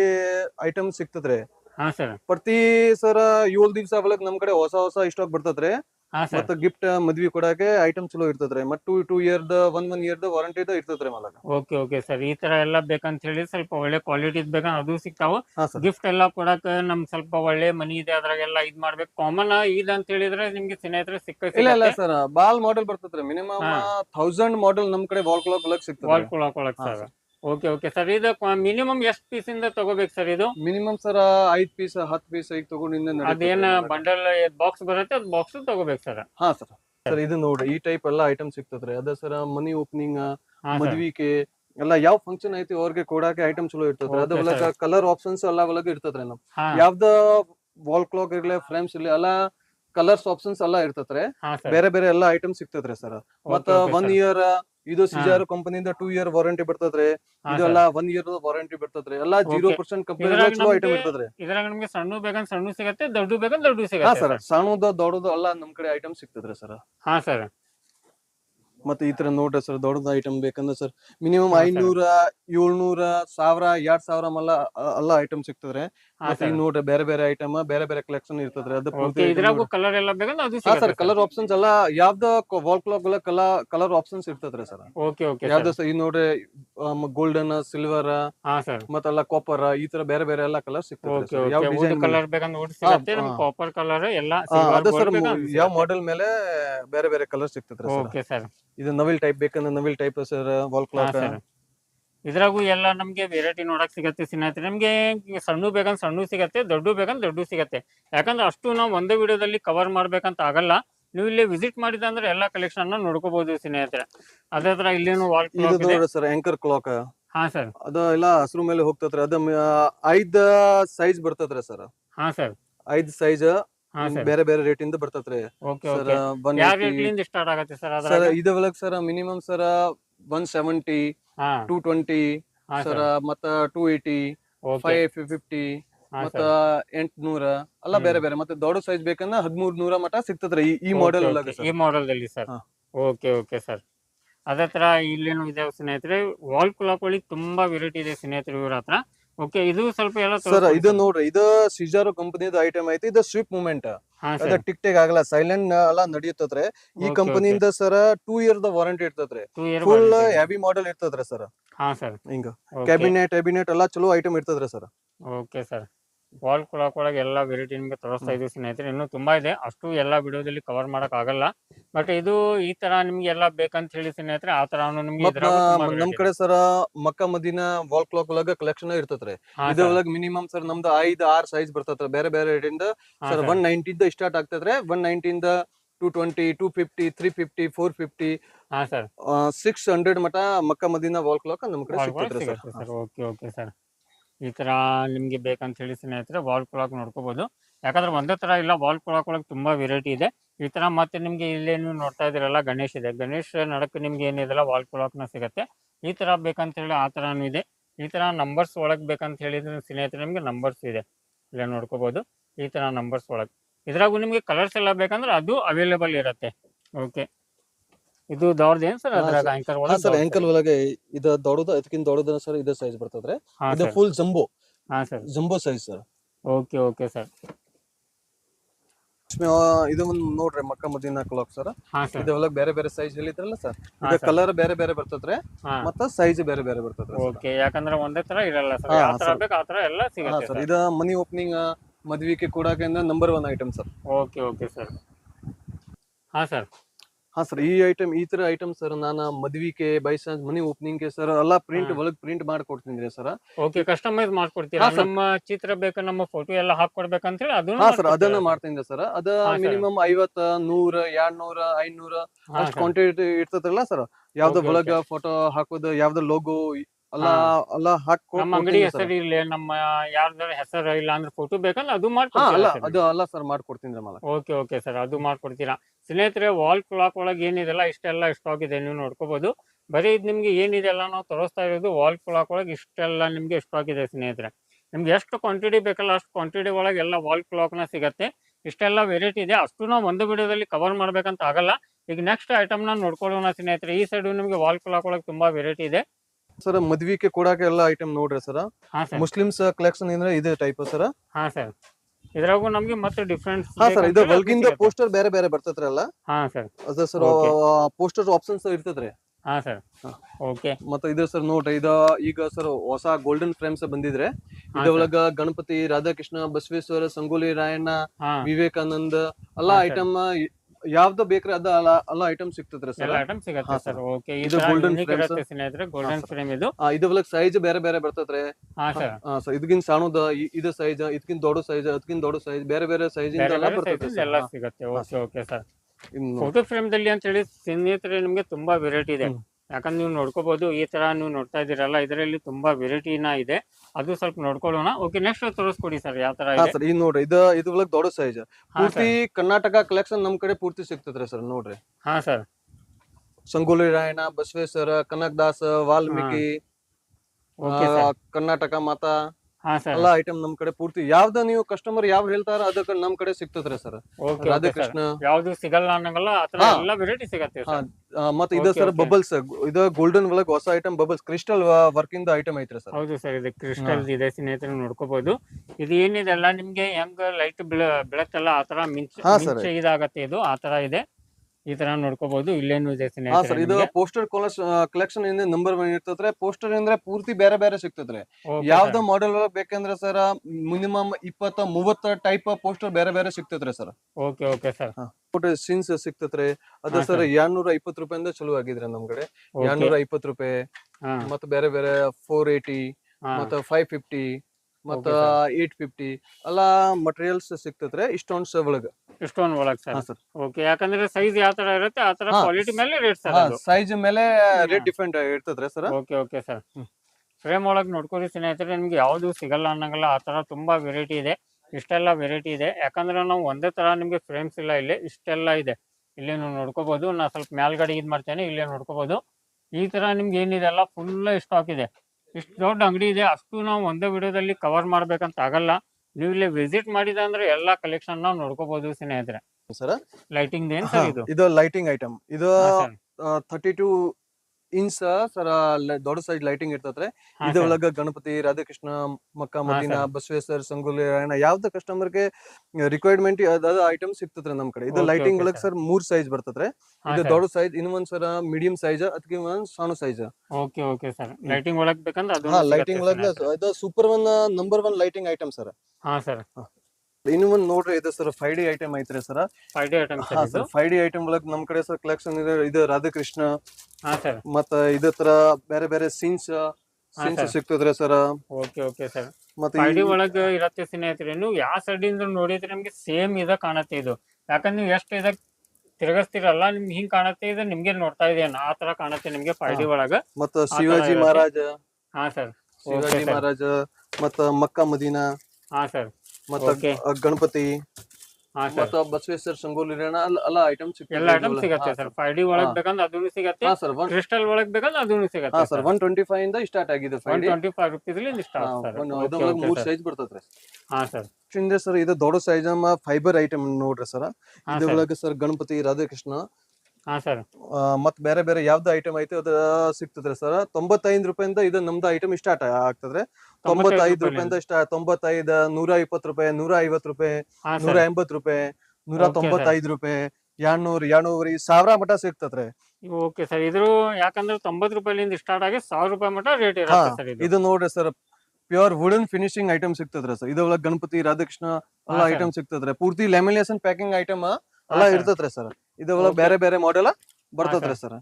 S2: ಐಟಮ್ ಸಿಗ್ತದ್ರಿ
S1: ಹಾ ಸರ್.
S2: ಪ್ರತಿ ಸರ ಏಳ್ ದಿವ್ಸ ಆಗ್ಲಕ್ ನಮ್ ಕಡೆ ಹೊಸ ಹೊಸ ಸ್ಟಾಕ್ ಬರ್ತದ್ರಿ
S1: ಹಾ ಸರ್.
S2: ಮತ್ತ ಗಿಫ್ಟ್ ಮದ್ವಿ ಕೊಡಕ್ಕೆ ಐಟಮ್ ಚಲೋ ಇರ್ತದ್ರಿ ಮತ್ two two year one one year warranty ಇರ್ತದ್ರಿ ಮಲಗ
S1: ಓಕೆ ಓಕೆ ಸರ್. ಈ ತರ ಎಲ್ಲ ಬೇಕಂತ ಹೇಳಿ ಸ್ವಲ್ಪ ಒಳ್ಳೆ ಕ್ವಾಲಿಟಿ ಬೇಕಂದ್ರೆ ಅದು ಸಿಗ್ತಾವ
S2: ಹಾ ಸರ್.
S1: ಗಿಫ್ಟ್ ಎಲ್ಲ ಕೊಡಕ್ ನಮ್ ಸ್ವಲ್ಪ ಒಳ್ಳೆ ಮನಿ ಇದೆ ಅದ್ರಾಗೆಲ್ಲ ಇದ್ ಮಾಡ್ಬೇಕು. ಕಾಮನ್ ಇದ್ ಅಂತ ಹೇಳಿದ್ರೆ ನಿಮ್ಗೆ ಸ್ನೇಹಿತರೆ ಸಿಕ್ಕ
S2: ಇಲ್ಲ ಇಲ್ಲ ಸರ್. ಬಾಲ್ ಮಾಡೆಲ್ ಬರ್ತದ್ರಿ ಮಿನಿಮಮ್
S1: ಹಾ.
S2: ಥೌಸಂಡ್ ಮಾಡೆಲ್ ನಮ್ ಕಡೆ ವಾಲ್ ಕ್ಲಾಕ್ ಒಳಗ್
S1: wall
S2: clock
S1: sir. Okay okay sir ಇದು ಮಿನಿಮಮ್ ಎಷ್ಟು ಪೀಸ್ ಇಂದ ತಗೋಬೇಕು ಸರ್ ಇದು?
S2: ಮಿನಿಮಮ್ ಸರ್ ಐದ್ ಪೀಸ್ ಹತ್ ಪೀಸ್ ಐದು ತಗೊಂಡಿಂದ
S1: ಅದೇನ ಬಂಡಲ್ ಬಾಕ್ಸ್ ಬರುತ್ತೆ ಅದ್ ಬಾಕ್ಸ್ ತಗೋಬೇಕು ಸರ್
S2: ಹಾ ಸರ್ ಸರ್ ಇದು ನೋಡಿ ಈ ಟೈಪ್ ಎಲ್ಲ ಐಟಮ್ ಸಿಗ್ತದ್ರಿ. ಅದ ಸರ್ ಮನಿ ಓಪನಿಂಗ್ ಮದ್ವಿಕೆ ಎಲ್ಲ ಯಾವ ಫಂಕ್ಷನ್ ಐತಿ ಅವ್ರಿಗೆ ಕೊಡಾಕೆ ಐಟಮ್ ಚಲೋ ಇರ್ತದ್ರಿ. ಅದ ಒಳಗ ಕಲರ್ ಆಪ್ಷನ್ಸ್ ಎಲ್ಲ ಒಳಗ ಇರ್ತದ್ರಿ ನಮ್ ಯಾವ್ದ ವಾಲ್ ಕ್ಲಾಕ್ ಇರ್ಲಿ ಫ್ರೇಮ್ಸ್ ಇರ್ಲಿ ಎಲ್ಲ ಕಲರ್ಸ್ ಆಪ್ಷನ್ಸ್ ಎಲ್ಲ ಇರ್ತತ್ರಿ. ಬೇರೆ ಬೇರೆ ಎಲ್ಲ ಐಟಮ್ ಸಿಗ್ತದ್ರಿ ಸರ್ ಮತ್ತ ಒನ್ ಇಯರ್ ಇದು ಸಿಜಾರ್ ಕಂಪನಿಯಿಂದ ಟೂ ಇಯರ್ ವಾರಂಟಿ ಬರ್ತದ್ರಿ ಇದೆಲ್ಲ ಒನ್ ಇಯರ್ ವಾರಂಟಿ ಬರ್ತದ್ರಿ ಎಲ್ಲ ಜೀರೋ. ಪರ್ಸೆಂಟ್ ಕಂಪನಿ ಚಲೋ ಐಟಮ್ ಇರ್ತದ್ರೆ.
S1: ಇದ್ರಾಗ ನಮ್ಗೆ ಸಣ್ಣ ಬೇಕಂದ್ರೆ ಸಣ್ಣ ಸಿಗತ್ತೆ ದೊಡ್ಡ ಬೇಕಂದ್ರೆ ದೊಡ್ಡ
S2: ಹಾ
S1: ಸಿಗತ್ತೆ
S2: ಸರ್. ಸಣ್ಣದ ದೊಡ್ಡದು ಎಲ್ಲ ನಮ್ ಕಡೆ ಐಟಮ್ ಸಿಗ್ತದ್ರಿ ಸರ್.
S1: ಹಾ ಸರ್.
S2: ಮತ್ತೆ ಈ ತರ ನೋಡ್ರಿ ಸರ್ ದೊಡ್ಡದ ಐಟಮ್ ಬೇಕಂದ್ರೆ ಸರ್ ಮಿನಿಮಮ್. ಐನೂರ ಏಳ್ನೂರ ಸಾವಿರ ಎರಡ್ ಸಾವಿರ ಮಲ್ಲ ಎಲ್ಲ ಐಟಮ್ ಸಿಗ್ತದ್ರಿ. ಮತ್ತೆ ನೋಡ್ರಿ ಬೇರೆ ಬೇರೆ ಐಟಮ್ ಬೇರೆ ಬೇರೆ ಕಲೆಕ್ಷನ್ ಇರ್ತದ್ರಿ ಅದು
S1: ಓಕೆ ಇದ್ರಾಗೂ ಕಲರ್ ಎಲ್ಲ ಬೇಕಂದ್ರೆ ಅದು
S2: ಹಾ ಸರ್ ಕಲರ್ ಆಪ್ಷನ್ಸ್ ಎಲ್ಲ ಯಾವ್ದ wall clock colour colour options ಇರ್ತದ್ರಿ ಸರ್.
S1: ಓಕೆ ಓಕೆ
S2: ಯಾವ್ದು ಸರ್. ಈಗ ನೋಡ್ರಿ ಗೋಲ್ಡನ್ ಸಿಲ್ವರ್
S1: ಹಾ ಸರ್.
S2: ಮತ್ತೆಲ್ಲ ಕಾಪರ್ ಈ ತರ ಬೇರೆ ಬೇರೆ ಎಲ್ಲ ಕಲರ್ ಸಿಗ್ತದೆ ಯಾವ ಡಿಸೈನ್
S1: ಕಲರ್ ಬೇಕಂದ್ರೆ ಸಿಗತ್ತೆ. ಕಾಪರ್ ಕಲರ್ ಎಲ್ಲ
S2: ಅದು ಸರ್ ಯಾವ ಮಾಡೆಲ್ ಮೇಲೆ ಬೇರೆ ಬೇರೆ ಕಲರ್ ಸಿಗ್ತದ್ರಿ ಸರ್.
S1: Okay sir.
S2: ಇದು ನವಿಲ್ ಟೈಪ್ ಬೇಕಂದ್ರೆ ನವಿಲ್ ಟೈಪ್ ಸರ್ ವಾಲ್ ಕ್ಲಾಕ್
S1: ಇದ್ರಾಗೂ ಎಲ್ಲ ನಮ್ಗೆ ವೆರೈಟಿ ನೋಡಕ್ ಸಿಗತ್ತೆ ಸ್ನೇಹಿತರೆ. ನಮ್ಗೆ ಸಣ್ಣ ಬೇಕಂದ್ ಸಣ್ಣ ಸಿಗತ್ತೆ ದೊಡ್ಡ ಬೇಕಂದ್ರೆ ದೊಡ್ಡ ಸಿಗತ್ತೆ. ಯಾಕಂದ್ರೆ ಅಷ್ಟು ನಾವು ಒಂದೇ ವಿಡಿಯೋದಲ್ಲಿ ಕವರ್ ಮಾಡ್ಬೇಕಂತ ಆಗಲ್ಲ. ನೀವು ಇಲ್ಲಿ ವಿಸಿಟ್ ಮಾಡಿದ ಅಂದ್ರೆ ಎಲ್ಲಾ ಕಲೆಕ್ಷನ್ ನೋಡ್ಕೋಬಹುದು ಸ್ನೇಹಿತರೆ. ಅದೇ ತರ ಇಲ್ಲೇನು wall clock
S2: sir anchor clock
S1: ಹಾ ಸರ್
S2: ಅದು ಎಲ್ಲ ಹಸಿರು ಮೇಲೆ ಹೋಗ್ತದ್ರಿ ಅದ ಐದ್ ಸೈಜ್ ಬರ್ತದ್ರಿ ಸರ್
S1: ಹಾ ಸರ್
S2: ಐದ್ ಸೈಜ್
S1: ಹಾ ಸರ್
S2: ಬೇರೆ ಬೇರೆ ರೇಟ್ ಇಂದ
S1: ಓಕೆ ಯಾವ ರೇಟ್ಲಿಂದ ಸ್ಟಾರ್ಟ್ ಆಗತ್ತೆ ಸರ್
S2: ಸರ್ ಇದ sir minimum sir one seventy two twenty sir ಮತ್ತ two eighty
S1: okay
S2: five fifty ಮತ್ತ ಎಂಟ್ನೂರ ಎಲ್ಲ ಬೇರೆ ಬೇರೆ ಮತ್ತೆ ದೊಡ್ಡ ಸೈಜ್ ಬೇಕಂದ್ರೆ ಹದಿಮೂರ್ ನೂರ ಮಟ ಸಿಗ್ತದ್ರಿ ಈ- ಮಾಡೆಲ್. ಒಳಗೆ
S1: ಈ ಮಾಡೆಲ್ ಅಲ್ಲಿ ಸರ್. Okay okay sir. ಅದೇ ತರ ಇಲ್ಲೇನು ಇದೆ ಸ್ನೇಹಿತರೆ ವಾಲ್ ಕ್ಲಾಕ್ ಒಳಗೆ ತುಂಬಾ ವೆರೈಟಿ ಇದೆ ಸ್ನೇಹಿತರೆ ಇವ್ರ ಹತ್ರ. ಓಕೆ ಇದು ಸ್ವಲ್ಪ ಎಲ್ಲ
S2: ಸರ್ ಇದು. ನೋಡ್ರಿ ಇದು ಸಿಜಾರೋ ಕಂಪನಿದ ಐಟಮ್ ಐತಿ ಇದು ಸ್ವಿಪ್ ಮೂಮೆಂಟ್ ಅದ ಟಿಕ್ ಟಿಕ್ ಆಗಲ್ಲ ಸೈಲೆಂಟ್ ಎಲ್ಲ ನಡೆಯುತ್ತತ್ರಿ ಈ ಕಂಪನಿಯಿಂದ ಸರ್ ಟೂ ಇಯರ್ ದ ವಾರಂಟಿ ಇರ್ತದ್ರಿ ಫುಲ್ ಹೆವಿ ಮಾಡೆಲ್ ಇರ್ತದ್ರಿ ಸರ್
S1: ಹಾ ಸರ್
S2: ಹಿಂಗ. ಕ್ಯಾಬಿನೆಟ್ ಕ್ಯಾಬಿನೆಟ್ ಎಲ್ಲಾ ಚಲೋ ಐಟಮ್ ಇರ್ತದ್ರಿ sir
S1: okay sir wall clock ಒಳಗೆ ಎಲ್ಲ ವೆರೈಟಿ ನಿಮಗೆ ತೋರಿಸ್ತಾ ಇದ್ದೀವಿ ಸ್ನೇಹಿತರೆ. ಇನ್ನೂ ತುಂಬಾ ಇದೆ. ಅಷ್ಟು ಎಲ್ಲ ವಿಡಿಯೋದಲ್ಲಿ ಕವರ್ ಮಾಡಕ್ ಆಗಲ್ಲ. ಬಟ್ ಇದು ಈ ತರ ನಿಮ್ಗೆ ಎಲ್ಲ ಬೇಕಂತ ಹೇಳಿ ಸ್ನೇಹಿತರೆ ಆ ತರ
S2: ನಮ್ ಕಡೆ sir Mecca Medina wall clock ಒಳಗ ಕಲೆಕ್ಷನ್
S1: ಇರ್ತತ್ರಿ.
S2: ಇದ್ರೊಳಗೆ ಮಿನಿಮಮ್ ಸರ್ ನಮ್ದು ಐದ್ ಆರ್ ಸೈಜ್ ಬರ್ತತ್ರ. ಬೇರೆ ಬೇರೆ ರೇಟಿಂದ ಸರ್. ಒನ್ ನೈಂಟಿಂದ ಸ್ಟಾರ್ಟ್ ಆಗ್ತದ್ರೆ one ನೈಂಟಿಂದ two twenty two fifty three fifty four fifty six hundred ಮಟ ಮಕ್ಕ ಮದಿನ ವಾಲ್ ಕ್ಲಾಕ್ ನಮ್ ಕಡೆ
S1: ಸಿಗುತ್ತೆ
S2: ಸರ್.
S1: ಓಕೆ ಓಕೆ ಸರ್ ಈ ತರ ನಿಮಗೆ ಬೇಕಂತ ಹೇಳಿ ಸ್ನೇಹಿತರೆ ವಾಲ್ ಕ್ಲಾಕ್ ನೋಡ್ಕೋಬೋದು. ಯಾಕಂದ್ರೆ ಒಂದೇ ತರ ಇಲ್ಲ ವಾಲ್ ಕ್ಲಾಕ್ ಒಳಗೆ ತುಂಬಾ ವೆರೈಟಿ ಇದೆ. ಈ ತರ ಮತ್ತೆ ನಿಮಗೆ ಇಲ್ಲೇನು ನೋಡ್ತಾ ಇದ್ದೀರಲ್ಲ, ಗಣೇಶ್ ಇದೆ. ಗಣೇಶ್ ನಡಕ್ಕೆ ನಿಮ್ಗೆ ಏನಿದೆಲ್ಲ ವಾಲ್ ಕ್ಲಾಕ್ನ ಸಿಗುತ್ತೆ. ಈ ತರ ಬೇಕಂತೇಳಿ ಆ ಥರನೂ ಇದೆ. ಈ ತರ ನಂಬರ್ಸ್ ಒಳಗೆ ಬೇಕಂತ ಹೇಳಿದ್ರೆ ಸ್ನೇಹಿತರೆ ನಿಮಗೆ ನಂಬರ್ಸ್ ಇದೆ. ಇಲ್ಲೇ ನೋಡ್ಕೋಬೋದು. ಈ ತರ ನಂಬರ್ಸ್ ಒಳಗೆ. ಇದ್ರಾಗೂ ನಿಮ್ಗೆ ಕಲರ್ಸ್ ಎಲ್ಲ ಬೇಕಂದ್ರೆ ಅದು ಅವೈಲೇಬಲ್ ಇರುತ್ತೆ. ಓಕೆ ಇದು ದೊಡ್ಡದು ಏನ್ ಸರ್ ಅದ್ರಾಗ. ಆಂಕರ್
S2: ಹಾ
S1: ಒಳಗೆ
S2: ಸರ್ ಆಂಕಲ್ ಒಳಗೆ ಇದ ದೊಡ್ಡದು ಅದಕ್ಕಿಂತ ದೊಡ್ಡದ ಸರ್ ಇದ ಸೈಜ್ ಬರ್ತದ್ರಿ.
S1: ಹಾ
S2: ಇದು
S1: ಸರ್.
S2: Full jumbo.
S1: ಹಾ sir.
S2: Jumbo size sir.
S1: Okay okay sir.
S2: ಇದು ಒಂದ್ ನೋಡ್ರಿ ಮಕ್ಕ ಮದಿನ ಕ್ಲಾಕ್ ಸರ್.
S1: ಹಾ ಸರ್.
S2: ಇದ ಒಳಗ್ ಬೇರೆ ಬೇರೆ ಸೈಜ್ ಹೇಳಿದ್ರಲ್ಲ ಸರ್.
S1: ಹಾ
S2: ಇದ
S1: sir.
S2: ಕಲರ್ ಬೇರೆ ಬೇರೆ ಬರ್ತದ್ರಿ
S1: ಹಾ.
S2: ಮತ್ತ ಸೈಜ್ ಬೇರೆ ಬೇರೆ ಬರ್ತದ್ರಿ sir.
S1: ಓಕೆ ಯಾಕಂದ್ರೆ ಒಂದೇ ತರ ಇರಲ್ಲ ಸರ್.
S2: ಹಾ,
S1: ಯಾವ ತರ
S2: sir.
S1: ಬೇಕು ಆ ತರ ಎಲ್ಲ
S2: ಹಾ
S1: ಸಿಗುತ್ತೆ
S2: ಸರ್.
S1: ಸರ್.
S2: ಇದ ಮನಿ ಓಪನಿಂಗ್ ಮದ್ವಿಕೆ ಕೂಡ number one item sir.
S1: Okay okay sir. ಹಾ ಸರ್.
S2: ಹಾ ಸರ್ ಈ ಐಟಮ್ ಈ ತರ ಐಟಮ್ ಸರ್ ನಾನು ಮದ್ವಿಕೆ ಬೈಸಾನ್ಸ್ ಮನಿ ಓಪನಿಂಗ್ಗೆ ಸರ್ ಎಲ್ಲಾ ಪ್ರಿಂಟ್ ಒಳಗೆ ಪ್ರಿಂಟ್ ಮಾಡ್ಕೊಡ್ತೀನಿ ಸರ್
S1: ಓಕೆ ಕಸ್ಟಮೈಸ್ ಮಾಡ್ಕೊಡ್ತೀರಾ? ನಮ್ಮ ಚಿತ್ರ ಬೇಕು ನಮ್ಮ ಫೋಟೋ ಎಲ್ಲ ಹಾಕೊಡ್ಬೇಕಂತ ಹೇಳಿ ಅದನ್ನ
S2: ಹಾ ಸರ್ ಅದನ್ನ? ಮಾಡ್ತೀನಿ ಸರ್ ಅದ ಮಿನಿಮಮ್ ಐವತ್ತ ನೂರ ಎರಡ್ ನೂರ ಐನೂರ ಅಷ್ಟ್. ಕ್ವಾಂಟಿಟಿ ಇರ್ತದಲ್ಲ ಸರ್ ಯಾವ್ದು ಒಳಗ ಫೋಟೋ ಹಾಕೋದು ಯಾವ್ದು ಲೋಗೋ
S1: ನಮ್ಮ ಅಂಗಡಿ ಹೆಸರು ಇರ್ಲಿ ನಮ್ಮ ಯಾರ್ದಾರ ಹೆಸರು ಇಲ್ಲ ಅಂದ್ರೆ ಫೋಟೋ ಬೇಕಲ್ಲ ಅದು ಮಾಡ್ಕೊಡ್ತೀರಾ
S2: ಅದು ಅಲ್ಲ ಸರ್ ಮಾಡ್ಕೊಡ್ತೀನಿ
S1: ಓಕೆ ಓಕೆ ಸರ್ ಅದು ಮಾಡ್ಕೊಡ್ತೀರಾ. ಸ್ನೇಹಿತರೆ ವಾಲ್ ಕ್ಲಾಕ್ ಒಳಗೆ ಏನಿದೆಲ್ಲ ಇಷ್ಟೆಲ್ಲ ಸ್ಟಾಕ್ ಇದೆ ನೀವು ನೋಡ್ಕೋಬಹುದು ಬರೀ ಇದು ನಿಮ್ಗೆ ಏನಿದೆಲ್ಲ ನಾವು ತೋರಿಸ್ತಾ ಇರೋದು ವಾಲ್ ಕ್ಲಾಕ್ ಒಳಗೆ ಇಷ್ಟೆಲ್ಲ ನಿಮ್ಗೆ ಸ್ಟಾಕ್ ಇದೆ ಸ್ನೇಹಿತರೆ. ನಿಮ್ಗೆ ಎಷ್ಟು ಕ್ವಾಂಟಿಟಿ ಬೇಕಲ್ಲ ಅಷ್ಟು ಕ್ವಾಂಟಿಟಿ ಒಳಗೆ ಎಲ್ಲ ವಾಲ್ ಕ್ಲಾಕ್ನ ಸಿಗತ್ತೆ. ಇಷ್ಟೆಲ್ಲ ವೆರೈಟಿ ಇದೆ. ಅಷ್ಟು ನಾವು ಒಂದು ವಿಡಿಯೋದಲ್ಲಿ ಕವರ್ ಮಾಡ್ಬೇಕಂತ ಆಗಲ್ಲ. ಈಗ ನೆಕ್ಸ್ಟ್ ಐಟಮ್ನ ನೋಡ್ಕೊಳ್ಳೋಣ ಸ್ನೇಹಿತರೆ. ಈ ಸೈಡು ನಿಮ್ಗೆ ವಾಲ್ ಕ್ಲಾಕ್ ಒಳಗೆ ತುಂಬಾ ವೆರೈಟಿ ಇದೆ.
S2: ಸರ್ ಮದ್ವಿಗೆ ಕೊಡಾಕ ಎಲ್ಲ ಐಟಮ್ ನೋಡ್ರಿ ಸರ್.
S1: ಹಾ ಸರ್.
S2: ಮುಸ್ಲಿಮ್ಸ್ ಕಲೆಕ್ಷನ್ ಅಂದ್ರೆ ಇದೆ ಟೈಪ್ ಸರ್.
S1: ಹಾ ಸರ್. ಇದ್ರಾಗೂ ನಮ್ಗೆ ಮತ್ತೆ ಡಿಫ್ರೆಂಟ್
S2: ಹಾ ಸರ್ ಇದು ಒಳಗಿಂದ ಪೋಸ್ಟರ್ ಬೇರೆ ಬೇರೆ ಬರ್ತೈತ್ರಿ ಅಲ್ಲ.
S1: ಹಾ ಸರ್.
S2: ಅದ ಸರ್ ಪೋಸ್ಟರ್ ಆಪ್ಷನ್ಸ್ ಇರ್ತದ್ರಿ
S1: ಹಾ ಸರ್. ಓಕೆ
S2: ಮತ್ತೆ ಇದು ಸರ್ ನೋಡ್ರಿ ಇದ ಈಗ ಸರ್ ಹೊಸ ಗೋಲ್ಡನ್ ಫ್ರೇಮ್ಸ್ ಬಂದಿದ್ರೆ ಇದ್ರೊಳಗ ಗಣಪತಿ ರಾಧಾಕೃಷ್ಣ ಬಸವೇಶ್ವರ ಸಂಗೊಳ್ಳಿ ರಾಯಣ್ಣ ವಿವೇಕಾನಂದ ಎಲ್ಲ ಐಟಮ್ ಯಾವ್ದು ಬೇಕ್ರಿ ಅದ ಅಲ್ಲ ಐಟಮ್ ಸಿಗ್ತದ್ರಿ ಸರ್?
S1: ಎಲ್ಲ ಐಟಮ್ ಸಿಗತ್ತೆ ಸರ್. ಓಕೆ
S2: ಇದು ಗೋಲ್ಡನ್ ಫ್ರೇಮ್
S1: ಇರುತ್ತೆ ಸ್ನೇಹಿತರೆ ಗೋಲ್ಡನ್ ಫ್ರೇಮ್ ಇದು.
S2: ಇದು ಒಳಗ್ ಸೈಜ್ ಬೇರೆ ಬೇರೆ ಬರ್ತದ್ರಿ.
S1: ಹಾ ಸರ್
S2: ಹಾ ಸರ್ ಇದಕ್ಕಿಂತ ಸಣ್ಣದ ಇದು ಸೈಜ್ ಇದಕ್ಕಿಂತ ದೊಡ್ಡ ಸೈಜ್ ಅದಕ್ಕಿಂತ ದೊಡ್ಡ ಸೈಜ್ ಬೇರೆ ಬೇರೆ ಸೈಜ್
S1: ಇಂದ
S2: ಎಲ್ಲ
S1: ಬೇರೆ
S2: ಬರ್ತದೆ
S1: ಎಲ್ಲ ಸಿಗತ್ತೆ. Okay okay sir photo frame ದಲ್ಲಿ ಅಂತ ಹೇಳಿ ಸ್ನೇಹಿತರೆ ನಿಮಗೆ ತುಂಬಾ ವೆರೈಟಿ ಇದೆ. ಯಾಕಂದ್ರೆ ನೀವು ನೋಡ್ಕೋಬಹುದು ಈ ತರ ನೀವು ನೋಡ್ತಾ ಇದೀರಲ್ಲ ಇದರಲ್ಲಿ ತುಂಬಾ ವೆರೈಟಿನ ಇದೆ. ಅದು ಸ್ವಲ್ಪ ನೋಡ್ಕೊಳ್ಳೋಣ. ಓಕೆ ನೆಕ್ಸ್ಟ್ ತೋರಿಸ್ಕೊಡಿ ಸರ್ ಯಾವ ತರ
S2: ಹಾ
S1: ಇದೆ.
S2: ಸರ್ ಈಗ ನೋಡ್ರಿ ಇದು ಇದು ಒಳಗ್ ದೊಡ್ಡ ಸೈಜ್ ಪೂರ್ತಿ ಕರ್ನಾಟಕ ಕಲೆಕ್ಷನ್ ನಮ್ ಕಡೆ ಪೂರ್ತಿ ಸಿಗ್ತದ್ರಿ ಸರ್ ನೋಡ್ರಿ.
S1: ಹಾ ಸರ್
S2: ಸಂಗೊಳ್ಳಿ ರಾಯಣ್ಣ ಬಸವೇಶ್ವರ ಕನಕದಾಸ ವಾಲ್ಮೀಕಿ
S1: ಓಕೆ
S2: ಆ,
S1: ಸರ್
S2: ಕರ್ನಾಟಕ ಮಾತಾ ಎಲ್ಲಾ ಐಟಮ್ ನಮ್ ಕಡೆ ಪೂರ್ತಿ. ಯಾವ್ದ ನೀವು ಕಸ್ಟಮರ್ ಯಾವ ಹೇಳ್ತಾರ ಅದಕ್ಕ ನಮ್ ಕಡೆ ಸಿಗ್ತದ್ರಿ ಸರ್. ರಾಧಾಕೃಷ್ಣ.
S1: ಯಾವ್ದು ಸಿಗಲ್ಲ ಅನ್ನಂಗಲ್ಲ. ಎಲ್ಲ ವೆರೈಟಿ ಸಿಗತ್ತೆ
S2: ಮತ್ತೆ ಇದು ಸರ್ ಬಬಲ್ಸ್ ಇದು ಗೋಲ್ಡನ್ ಒಳಗ್ ಹೊಸ ಐಟಮ್ ಬಬಲ್ಸ್ ಕ್ರಿಸ್ಟಲ್ ವರ್ಕ್ ಇಂದ ಐಟಮ್ ಐತ್ರಿ ಸರ್.
S1: ಹೌದು ಸರ್ ಇದು ಕ್ರಿಸ್ಟಲ್ ಇದೆ ಸ್ನೇಹಿತರೆ ನೋಡ್ಕೋಬಹುದು ಇದು ಏನಿದೆಲ್ಲ ನಿಮ್ಗೆ ಹೆಂಗ್ ಲೈಟ್ ಬೆಳತ್ತಲ್ಲ ಆ ತರ ಮಿಂಚ್ ಇದಾಗತ್ತೆ ಇದು ಆತರ ತರ ಇದೆ. ಈ ತರ ನೋಡ್ಕೋಬಹುದು. ಇಲ್ಲೇನು ಇದೆ
S2: ಹಾ ಸರ್ ಇದು
S1: ನಿಮ್ಗೆ.
S2: ಪೋಸ್ಟರ್ ಕಲೆಕ್ಷನ್ ಇಂದ ನಂಬರ್ ಒನ್ ಇರ್ತದ್ರೆ ಪೋಸ್ಟರ್ ಅಂದ್ರೆ ಪೂರ್ತಿ ಬೇರೆ ಬೇರೆ ಸಿಗ್ತದ್ರೆ ಯಾವ್ದು ಮಾಡೆಲ್ ಬೇಕಂದ್ರೆ ಸರ್ ಮಿನಿಮಮ್ ಇಪ್ಪತ್ತ ಮೂವತ್ತ ಟೈಪ್ ಪೋಸ್ಟರ್ ಬೇರೆ ಬೇರೆ ಸಿಗ್ತದ್ರೆ sir
S1: okay okay sir
S2: scenes ಸಿಗ್ತದ್ರಿ ಅದ ಸರ್. ಎರಡ್ನೂರ ಇಪ್ಪತ್ತು ರೂಪಾಯಿಂದ ಚಲೋ ಆಗಿದ್ರೆ ನಮ್ ಕಡೆ. ಎರಡ್ನೂರ ಇಪ್ಪತ್ತು ರೂಪಾಯಿ ಮತ್ತೆ ಬೇರೆ ಬೇರೆ ಫೋರ್
S1: ಏಟಿ
S2: ಮತ್ತ ಫೈವ್ ಫಿಫ್ಟಿ ಮತ್ತ ಏಟ್ ಫಿಫ್ಟಿ ಎಲ್ಲ ಮಟೀರಿಯಲ್ಸ್ ಸಿಗ್ತದ್ರಿ ಇಷ್ಟೊಂದ್ ಒಳಗ.
S1: ಇಷ್ಟೊಂದು ಒಳಗ್ ಸರ್. ಓಕೆ ಯಾಕಂದ್ರೆ ಸೈಜ್ ಯಾವ ತರ ಇರುತ್ತೆ ಆ ತರ ಕ್ವಾಲಿಟಿ ಮೇಲೆ ರೇಟ್ ಸರ್
S2: ಸೈಜ್ ಮೇಲೆ ರೇಟ್ ಡಿಫೆಂಡ್ ಇರ್ತದ್ರಿ sir.
S1: Okay okay sir. Frame ಒಳಗೆ ನೋಡ್ಕೊರಿ ಸ್ನೇಹಿತರೆ ನಿಮ್ಗೆ ಯಾವ್ದು ಸಿಗಲ್ಲ ಅನ್ನಂಗಲ್ಲ ಆ ತರ ತುಂಬಾ ವೆರೈಟಿ ಇದೆ. ಇಷ್ಟೆಲ್ಲ ವೆರೈಟಿ ಇದೆ. ಯಾಕಂದ್ರೆ ನಾವು ಒಂದೇ ತರ ನಿಮ್ಗೆ ಫ್ರೇಮ್ಸ್ ಇಲ್ಲ ಇಲ್ಲಿ ಇಷ್ಟೆಲ್ಲ ಇದೆ. ಇಲ್ಲಿ ನೀವು ನೋಡ್ಕೋಬಹುದು ನಾ ಸ್ವಲ್ಪ ಮ್ಯಾಲ್ಗಡೆ ಇದ್ ಮಾಡ್ತೇನೆ ಇಲ್ಲೇ ನೋಡ್ಕೋಬಹುದು ಈ ತರ ನಿಮ್ಗೆ ಏನಿದೆ ಅಲ್ಲ ಫುಲ್ ಸ್ಟಾಕ್ ಇದೆ. ಇಷ್ಟು ದೊಡ್ಡ ಅಂಗಡಿ ಇದೆ ಅಷ್ಟು ನಾವು ಒಂದೇ ವಿಡಿಯೋದಲ್ಲಿ ಕವರ್ ಮಾಡ್ಬೇಕಂತ ಆಗಲ್ಲ. ನೀವು ಇಲ್ಲಿ ವಿಸಿಟ್ ಮಾಡಿದ ಅಂದ್ರೆ ಎಲ್ಲಾ ಕಲೆಕ್ಷನ್ ನಾವು ನೋಡ್ಕೋಬಹುದು ಸ್ನೇಹಿತರೆ.
S2: ಸರ್?
S1: ಲೈಟಿಂಗ್ ಏನ್ ಸರ್ ಇದು?
S2: ಇದು ಲೈಟಿಂಗ್ ಐಟಮ್ ಇದು. ಥರ್ಟಿ ಟೂ ಇಂಚ್ ಸರ್ ದೊಡ್ಡ ಸೈಜ್ ಲೈಟಿಂಗ್ ಇರ್ತತ್ರಿ. ಇದ್ರೊಳಗ ಗಣಪತಿ ರಾಧಾಕೃಷ್ಣ ಮಕ್ಕ ಮದಿನ ಬಸವೇಶ್ವರ ಸಂಗೊಳ್ಳಿ ರಾಯಣ್ಣ ಯಾವ್ದು ಕಸ್ಟಮರ್ಗೆ ರಿಕ್ವೈರ್ಮೆಂಟ್ ಅದಾದ ಐಟಮ್ ಸಿಗ್ತದ್ರಿ ನಮ್ ಕಡೆ. ಇದು ಲೈಟಿಂಗ್ ಒಳಗ. ಸರ್. ಮೂರ್ ಸೈಜ್ ಬರ್ತದ್ರಿ
S1: ಹಾ,
S2: ಇದು. ದೊಡ್ಡ ಸೈಜ್ ಇನ್ನೊಂದ್ ಸರ ಮೀಡಿಯಂ ಸೈಜ್ ಅದಕ್ಕೆ ಒಂದ್ ಸಣ್ಣ size
S1: okay okay sir. Lighting ಒಳಗ್ ಬೇಕಂದ್ರೆ
S2: ಲೈಟಿಂಗ್ ಒಳಗ ಇದು super one number one lighting item sir.
S1: ಹಾ ಸರ್.
S2: ಇನ್ನು ಒಂದು ನೋಡ್ರಿ ಇದು ಸರ್ ಫೈವ್ ಡಿ ಐಟಮ್ ಐತ್ರಿ ಸರ್
S1: ಫೈವ್ ಡಿ ಐಟಮ್
S2: ಹಾ
S1: ಸರ್
S2: ಫೈವ್ ಡಿ ಐಟಮ್ ಒಳಗ್ ನಮ್ ಕಡೆ ಸರ್ ಕಲೆಕ್ಷನ್ ಇದೆ. ಇದು ರಾಧಾಕೃಷ್ಣ
S1: ಹಾ ಸರ್
S2: ಮತ್ತ ಇದೇ ತರ ಬೇರೆ ಬೇರೆ ಸೀನ್ಸ್ ಸೀನ್ಸ್. ಸಿಗ್ತದ್ರಿ ಸರ್
S1: ಓಕೆ ಓಕೆ ಸರ್
S2: ಮತ್ತೆ
S1: ಫೈವ್ ಡಿ ಒಳಗೆ ಇರತ್ತೆ ಸ್ನೇಹಿತರೆ ನೀವು ಯಾವ ಸೈಡ್ ಇಂದ ನೋಡಿದ್ರೆ ನಿಮ್ಗೆ ಸೇಮ್ ಇದ ಕಾಣತ್ತೆ ಇದು. ಯಾಕಂದ್ರೆ ನೀವು ಎಷ್ಟು ಇದ ತಿರುಗಿಸ್ತಿರಲ್ಲ ನಿಮ್ಗೆ ಹಿಂಗ್ ಕಾಣತ್ತೆ ಇದು ನಿಮ್ಗೆ ನೋಡ್ತಾ ಇದೆ ಆ ತರ ಕಾಣತ್ತೆ ನಿಮ್ಗೆ ಫೈವ್ ಡಿ ಒಳಗ.
S2: ಮತ್ತ ಶಿವಾಜಿ ಮಹಾರಾಜ.
S1: ಹಾ ಸರ್
S2: ಶಿವಾಜಿ. ಮಹಾರಾಜ ಮತ್ತ ಮಕ್ಕ ಮದೀನಾ.
S1: ಹಾ ಸರ್
S2: ಮತ್ತ. ಗಣಪತಿ ಮತ್ತ ಬಸವೇಶ್ವರ ಸಂಗೋಲಿ ಎಲ್ಲ ಐಟಮ್
S1: ಎಲ್ಲ ಐಟಮ್ ಸಿಗತ್ತೆ ಸರ್. ಫೈವ್ ಡಿ ಒಳಗ್
S2: ಹಾ.
S1: ಬೇಕಂದ್ರೆ ಅದನ್ನು ಸಿಗತ್ತೆ.
S2: ಸರ್ ಒನ್
S1: ಕ್ರಿಸ್ಟಲ್ ಒಳಗ್ ಬೇಕಂದ್ರೆ ಅದನ್ನು
S2: ಹಾ
S1: ಸಿಗತ್ತೆ
S2: ಸರ್. ಒನ್ ಟ್ವೆಂಟಿ ಫೈವ್ ಇಂದ ಸ್ಟಾರ್ಟ್ ಆಗಿದೆ five
S1: twenty five rupees start sir.
S2: ಇದ್ರೊಳಗೆ ಮೂರ್ ಸೈಜ್ ಬರ್ತದ್ರಿ
S1: ಹಾ ಸರ್.
S2: ಇಂದ ಸರ್ ಇದು ದೊಡ್ಡ ಸೈಜ್ ಫೈಬರ್ ಐಟಮ್ ನೋಡ್ರಿ ಸರ್. ಇದ್ರೊಳಗೆ ಸರ್ ಗಣಪತಿ ರಾಧಾಕೃಷ್ಣ
S1: ಹಾ ಸರ್.
S2: ಮತ್ತೆ ಮತ್ ಬೇರೆ ಬೇರೆ ಯಾವ್ದು ಐಟಮ್ ಐತೆ ಅದು ಸಿಗ್ತದ್ರಿ ಸರ್ ತೊಂಬತ್ತೈದು ರೂಪಾಯಿಂದ ಇದು ನಮ್ದು ಐಟಮ್ ಸ್ಟಾರ್ಟ್ ಆಗ್ತದ್ರೆ. ತೊಂಬತ್ತೈದು ರೂಪಾಯಿಂದ ಸ್ಟಾರ್ಟ್ ತೊಂಬತ್ತೈದು ನೂರ ಇಪ್ಪತ್ತು ರೂಪಾಯಿ ನೂರ ಐವತ್ತು ರೂಪಾಯಿ ನೂರ ಎಂಬತ್ತು ರೂಪಾಯಿ ನೂರ. ತೊಂಬತ್ತೈದು ರೂಪಾಯಿ ಎರಡ್ನೂರ್ ಈ ಸಾವಿರ ಮಟ ಸಿಗ್ತದ್ರಿ.
S1: Okay sir. ಇದ್ರು ಯಾಕಂದ್ರೆ ತೊಂಬತ್ ರೂಪಾಯಿಲಿಂದ ಸ್ಟಾರ್ಟ್ ಆಗಿ ಸಾವಿರ ರೂಪಾಯಿ ಮಟ್ಟ ರೇಟ್ ಸರ್ ಇದು.
S2: ನೋಡ್ರಿ sir pure wooden finishing item ಸಿಗ್ತದ್ರಿ ಸರ್ ಇದೊಳಗೆ ಗಣಪತಿ ರಾಧಾಕೃಷ್ಣ ಎಲ್ಲ. ಐಟಮ್ ಸಿಗ್ತದ್ರಿ. ಪೂರ್ತಿ ಲೆಮಿನೇಷನ್ ಪ್ಯಾಕಿಂಗ್ ಐಟಮ್ ಎಲ್ಲ. ಇರ್ತದ್ರಿ ಸರ್ ಇದೆಲ್ಲ. ಬೇರೆ ಬೇರೆ ಮಾಡೆಲ್ ಬರ್ತದ್ರಿ ಸರ್.